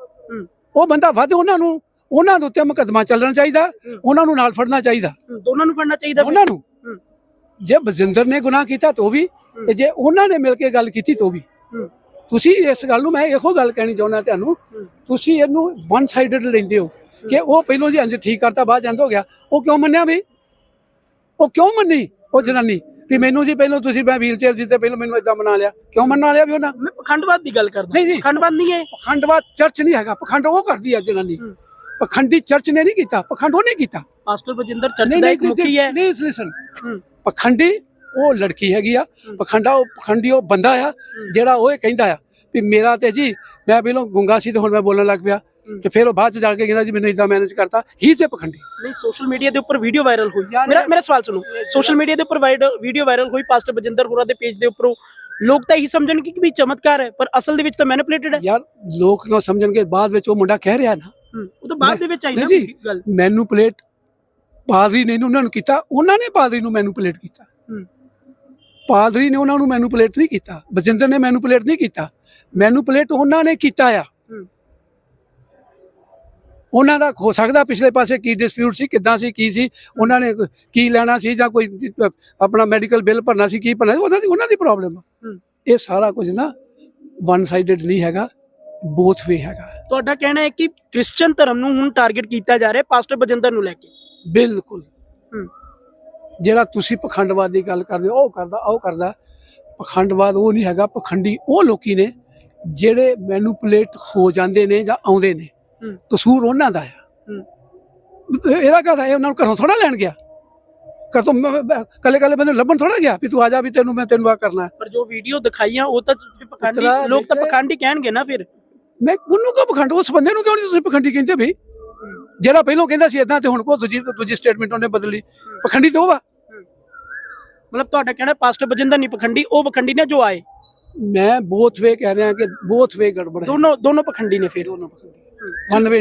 ਉਹ ਬੰਦਾ ਵੱਧ ਉਹਨਾਂ ਨੂੰ ਉਹਨਾਂ ਦੇ ਉੱਤੇ ਮੁਕੱਦਮਾ ਚੱਲਣਾ ਚਾਹੀਦਾ। ਉਹਨਾਂ ਨੂੰ ਨਾਲ ਫੜਨਾ ਚਾਹੀਦਾ ਦੋਨਾਂ ਨੂੰ ਫੜਨਾ ਚਾਹੀਦਾ। ਉਹਨਾਂ ਨੂੰ। ਜੇ ਬਜਿੰਦਰ ਨੇ ਗੁਨਾਹ ਕੀਤਾ ਤਾਂ ਉਹ ਵੀ। ਤੇ ਜੇ ਉਹਨਾਂ ਨੇ ਮਿਲ ਕੇ ਗੱਲ ਕੀਤੀ ਤਾਂ ਉਹ ਵੀ। ਤੁਸੀਂ ਇਸ ਗੱਲ ਨੂੰ ਮੈਂ ਇਹੋ ਗੱਲ ਕਹਿਣੀ ਚਾਹੁੰਦਾ ਤੁਹਾਨੂੰ। ਤੁਸੀਂ ਇਹਨੂੰ ਵਨ ਸਾਈਡਡ ਲੈਂਦੇ ਹੋ ਕਿ ਉਹ ਪਹਿਲੋਂ ਜੀ ਅੰਜ ਠੀਕ ਕਰਤਾ ਬਾਅਦ ਜੰਦ ਹੋ ਗਿਆ। ਉਹ ਕਿਉਂ ਮੰਨਿਆ ਵੀ? ਉਹ ਕਿਉਂ ਮੰਨੀ? ਉਹ ਜਨਾਨੀ ਵੀ ਮੈਨੂੰ ਜੀ ਪਹਿਲੋਂ ਤੁਸੀਂ ਮੈਂ ਵੀਲ ਚੇਅਰ ਸੀ ਤੇ ਪਹਿਲੋਂ ਮੈਨੂੰ ਇਦਾਂ ਬਣਾ ਲਿਆ। ਕਿਉਂ ਮੰਨਾ ਲਿਆ ਵੀ ਉਹਨਾਂ? ਮੈਂ ਪਖੰਡਵਾਦ ਦੀ ਗੱਲ ਕਰਦਾ। ਨਹੀਂ, ਨਹੀਂ। ਪਖੰਡਵਾਦ ਨਹੀਂ ਹੈ। ਪਖੰਡਵਾਦ ਚਰਚ ਨਹੀਂ ਹੈਗਾ। ਪਖੰਡ ਉਹ ਕਰਦੀ ਹੈ ਜਨਾਨੀ। ਪਖੰਡੀ ਚਰਚ ਨੇ ਨਹੀਂ ਕੀਤਾ। ਪਖੰਡ ਉਹਨੇ ਕੀਤਾ। ਪਾਸਟਰ ਬਜਿੰਦਰ ਚਰਚ ਨਹੀਂ ਦਾ ਨਹੀਂ ਇੱਕ ਮੁਖੀ ਹੈ। Please listen. ਪਖੰਡੀ ਉਹ ਲੜਕੀ ਹੈਗੀ ਆ। ਪਖੰਡਾ ਉਹ ਪਖੰਡੀ ਉਹ ਬੰਦਾ ਆ ਜਿਹੜਾ ਉਹ ਇਹ ਕਹਿੰਦਾ ਆ ਵੀ ਮੇਰਾ ਤੇ ਜੀ ਮੈਂ ਪਹਿਲਾਂ ਗੁੰਗਾ ਸੀ ਤੇ ਹੁਣ ਮੈਂ ਬੋਲਣ ਲੱਗ ਪਿਆ। ਤੇ ਫਿਰ ਉਹ ਬਾਅਦ ਚ ਜਾ ਕੇ ਕਹਿੰਦਾ ਜੀ ਮੈਨੂੰ ਇਦਾਂ ਮੈਨੇਜ ਕਰਤਾ। ਹੀ ਤੇ ਪਖੰਡੀ। ਨਹੀਂ ਸੋਸ਼ਲ ਮੀਡੀਆ ਦੇ ਉੱਪਰ ਵੀਡੀਓ ਵਾਇਰਲ ਹੋਈ। ਮੇਰਾ ਮੇਰਾ ਸਵਾਲ ਸੁਣੋ। ਸੋਸ਼ਲ ਮੀਡੀਆ ਦੇ ਉੱਪਰ ਵੀਡੀਓ ਵਾਇਰਲ ਹੋਈ ਪਾਸਟਰ ਬਜਿੰਦਰ ਹੋਰਾਂ ਦੇ ਪੇਜ ਦੇ ਉੱਪਰ। ਲੋਕ ਤਾਂ ਇਹੀ ਸਮਝਣਗੇ ਕਿ ਵੀ ਚਮਤਕਾਰ ਹੈ ਪਰ ਅਸਲ ਦੇ ਵਿੱਚ ਤਾਂ ਮੈਨੀਪੂਲੇਟਡ ਹੈ। ਯਾਰ ਲੋਕ ਕਿਉਂ ਸਮਝਣਗੇ? ਬਾਅਦ ਵਿੱਚ ਉਹ ਮੁੰਡਾ ਕਹਿ ਰਿਹਾ ਨਾ। ਉਹ ਤਾਂ ਬਾਅਦ ਦੇ ਵਿੱਚ ਆਈ ਨਾ। ਗੱਲ। ਮੈਨੂਪੂਲੇਟ ਪਾਦਰੀ ਨੇ ਉਹਨਾਂ ਨੂੰ ਕੀਤਾ ਉਹਨਾਂ ਨੇ ਪਾਦਰੀ ਨੂੰ ਮੈਨੂਪੂਲੇਟ ਕੀਤਾ। ਹੂੰ। ਪਾਦਰੀ ਨੇ ਉਹਨਾਂ ਨੂੰ ਮੈਨੂਪੂਲੇਟ ਨਹੀਂ ਕੀਤਾ ਬਜਿੰਦਰ ਨੇ ਮੈਨੂਪੂਲੇਟ ਨਹੀਂ ਕੀਤਾ ਮੈਨੂਪੂਲੇਟ ਉਹਨਾਂ ਨੇ ਕੀਤਾ ਆ। ਉਹਨਾਂ ਦਾ ਹੋ ਸਕਦਾ ਪਿਛਲੇ ਪਾਸੇ ਕੀ ਡਿਸਪਿਊਟ ਸੀ ਕਿੱਦਾਂ ਸੀ ਕੀ ਸੀ ਉਹਨਾਂ ਨੇ ਕੀ ਲੈਣਾ ਸੀ ਜਾਂ ਕੋਈ ਆਪਣਾ ਮੈਡੀਕਲ ਬਿੱਲ ਭਰਨਾ ਸੀ ਕੀ ਭਰਨਾ ਸੀ ਉਹਨਾਂ ਦੀ ਉਹਨਾਂ ਦੀ ਪ੍ਰੋਬਲਮ ਹੂੰ। ਇਹ ਸਾਰਾ ਕੁਝ ਨਾ ਵਨ ਸਾਈਡਡ ਨਹੀਂ ਹੈਗਾ ਬੋਥ ਵੇ ਹੈਗਾ ਤੁਹਾਡਾ ਕਹਿਣਾ ਹੈ ਕਿ ਕ੍ਰਿਸਚੀਅਨ ਧਰਮ ਨੂੰ ਹੁਣ ਟਾਰਗੇਟ ਕੀਤਾ ਜਾ ਰਿਹਾ ਪਾਸਟਰ ਬਜਿੰਦਰ ਨੂੰ ਲੈ ਕੇ ਬਿਲਕੁਲ। ਜਿਹੜਾ ਤੁਸੀਂ ਪਖੰਡਵਾਦ ਦੀ ਗੱਲ ਕਰਦੇ ਹੋ ਉਹ ਕਰਦਾ ਉਹ ਕਰਦਾ। ਪਖੰਡਵਾਦ ਉਹ ਨਹੀਂ ਹੈਗਾ ਪਖੰਡੀ ਉਹ ਲੋਕੀ ਨੇ ਜਿਹੜੇ ਮੈਨੂਪੂਲੇਟ ਹੋ ਜਾਂਦੇ ਨੇ ਜਾਂ ਆਉਂਦੇ ਨੇ। ਕਸੂਰ ਉਹਨਾਂ ਦਾ ਆ। ਇਹਦਾ ਕਹਦਾ ਇਹ ਉਹਨਾਂ ਨੂੰ ਘਰੋਂ ਥੋੜਾ ਲੈਣ ਗਿਆ। ਕਦੋਂ ਕੱਲੇ ਕੱਲੇ ਬੰਦੇ ਲੱਭਣ ਥੋੜਾ ਗਿਆ ਵੀ ਤੂੰ ਆ ਜਾ ਵੀ ਤੈਨੂੰ ਮੈਂ ਤੈਨੂੰ ਆ ਕਰਨਾ। ਪਰ ਜੋ ਵੀਡੀਓ ਦਿਖਾਈਆਂ ਉਹ ਤਾਂ ਪਖੰਡੀ ਲੋਕ ਤਾਂ ਪਖੰਡੀ ਕਹਿਣਗੇ ਨਾ ਫਿਰ। ਮੈਂ ਉਹਨੂੰ ਕਿਉਂ ਪਖੰਡ? ਉਸ ਬੰਦੇ ਨੂੰ ਕਿਉਂ ਨਹੀਂ ਤੁਸੀਂ ਪਖੰਡੀ ਕਹਿੰਦੇ ਵੀ? ਜਿਹੜਾ ਪਹਿਲਾਂ ਕਹਿੰਦਾ ਸੀ ਇਦਾਂ ਤੇ ਹੁਣ ਕੋ ਦੂਜੀ ਦੂਜੀ ਸਟੇਟਮੈਂਟ ਉਹਨੇ ਬਦਲੀ। ਪਖੰਡੀ ਤੇ ਉਹ ਵਾ। ਮਤਲਬ ਤੁਹਾਡਾ ਕਹਿਣਾ ਪਾਸਟਰ ਬਜਿੰਦਰ ਨਹੀਂ ਪਖੰਡੀ ਉਹ ਪਖੰਡੀ ਨੇ ਜੋ ਆਏ। ਮੈਂ ਬੋਥ ਵੇ ਕਹਿ ਰਿਹਾ ਕਿ ਬੋਥ ਵੇ ਗੜਬੜ ਹੈ। ਦੋਨੋਂ ਦੋਨੋਂ ਪਖੰਡੀ ਨੇ ਫਿਰ। One way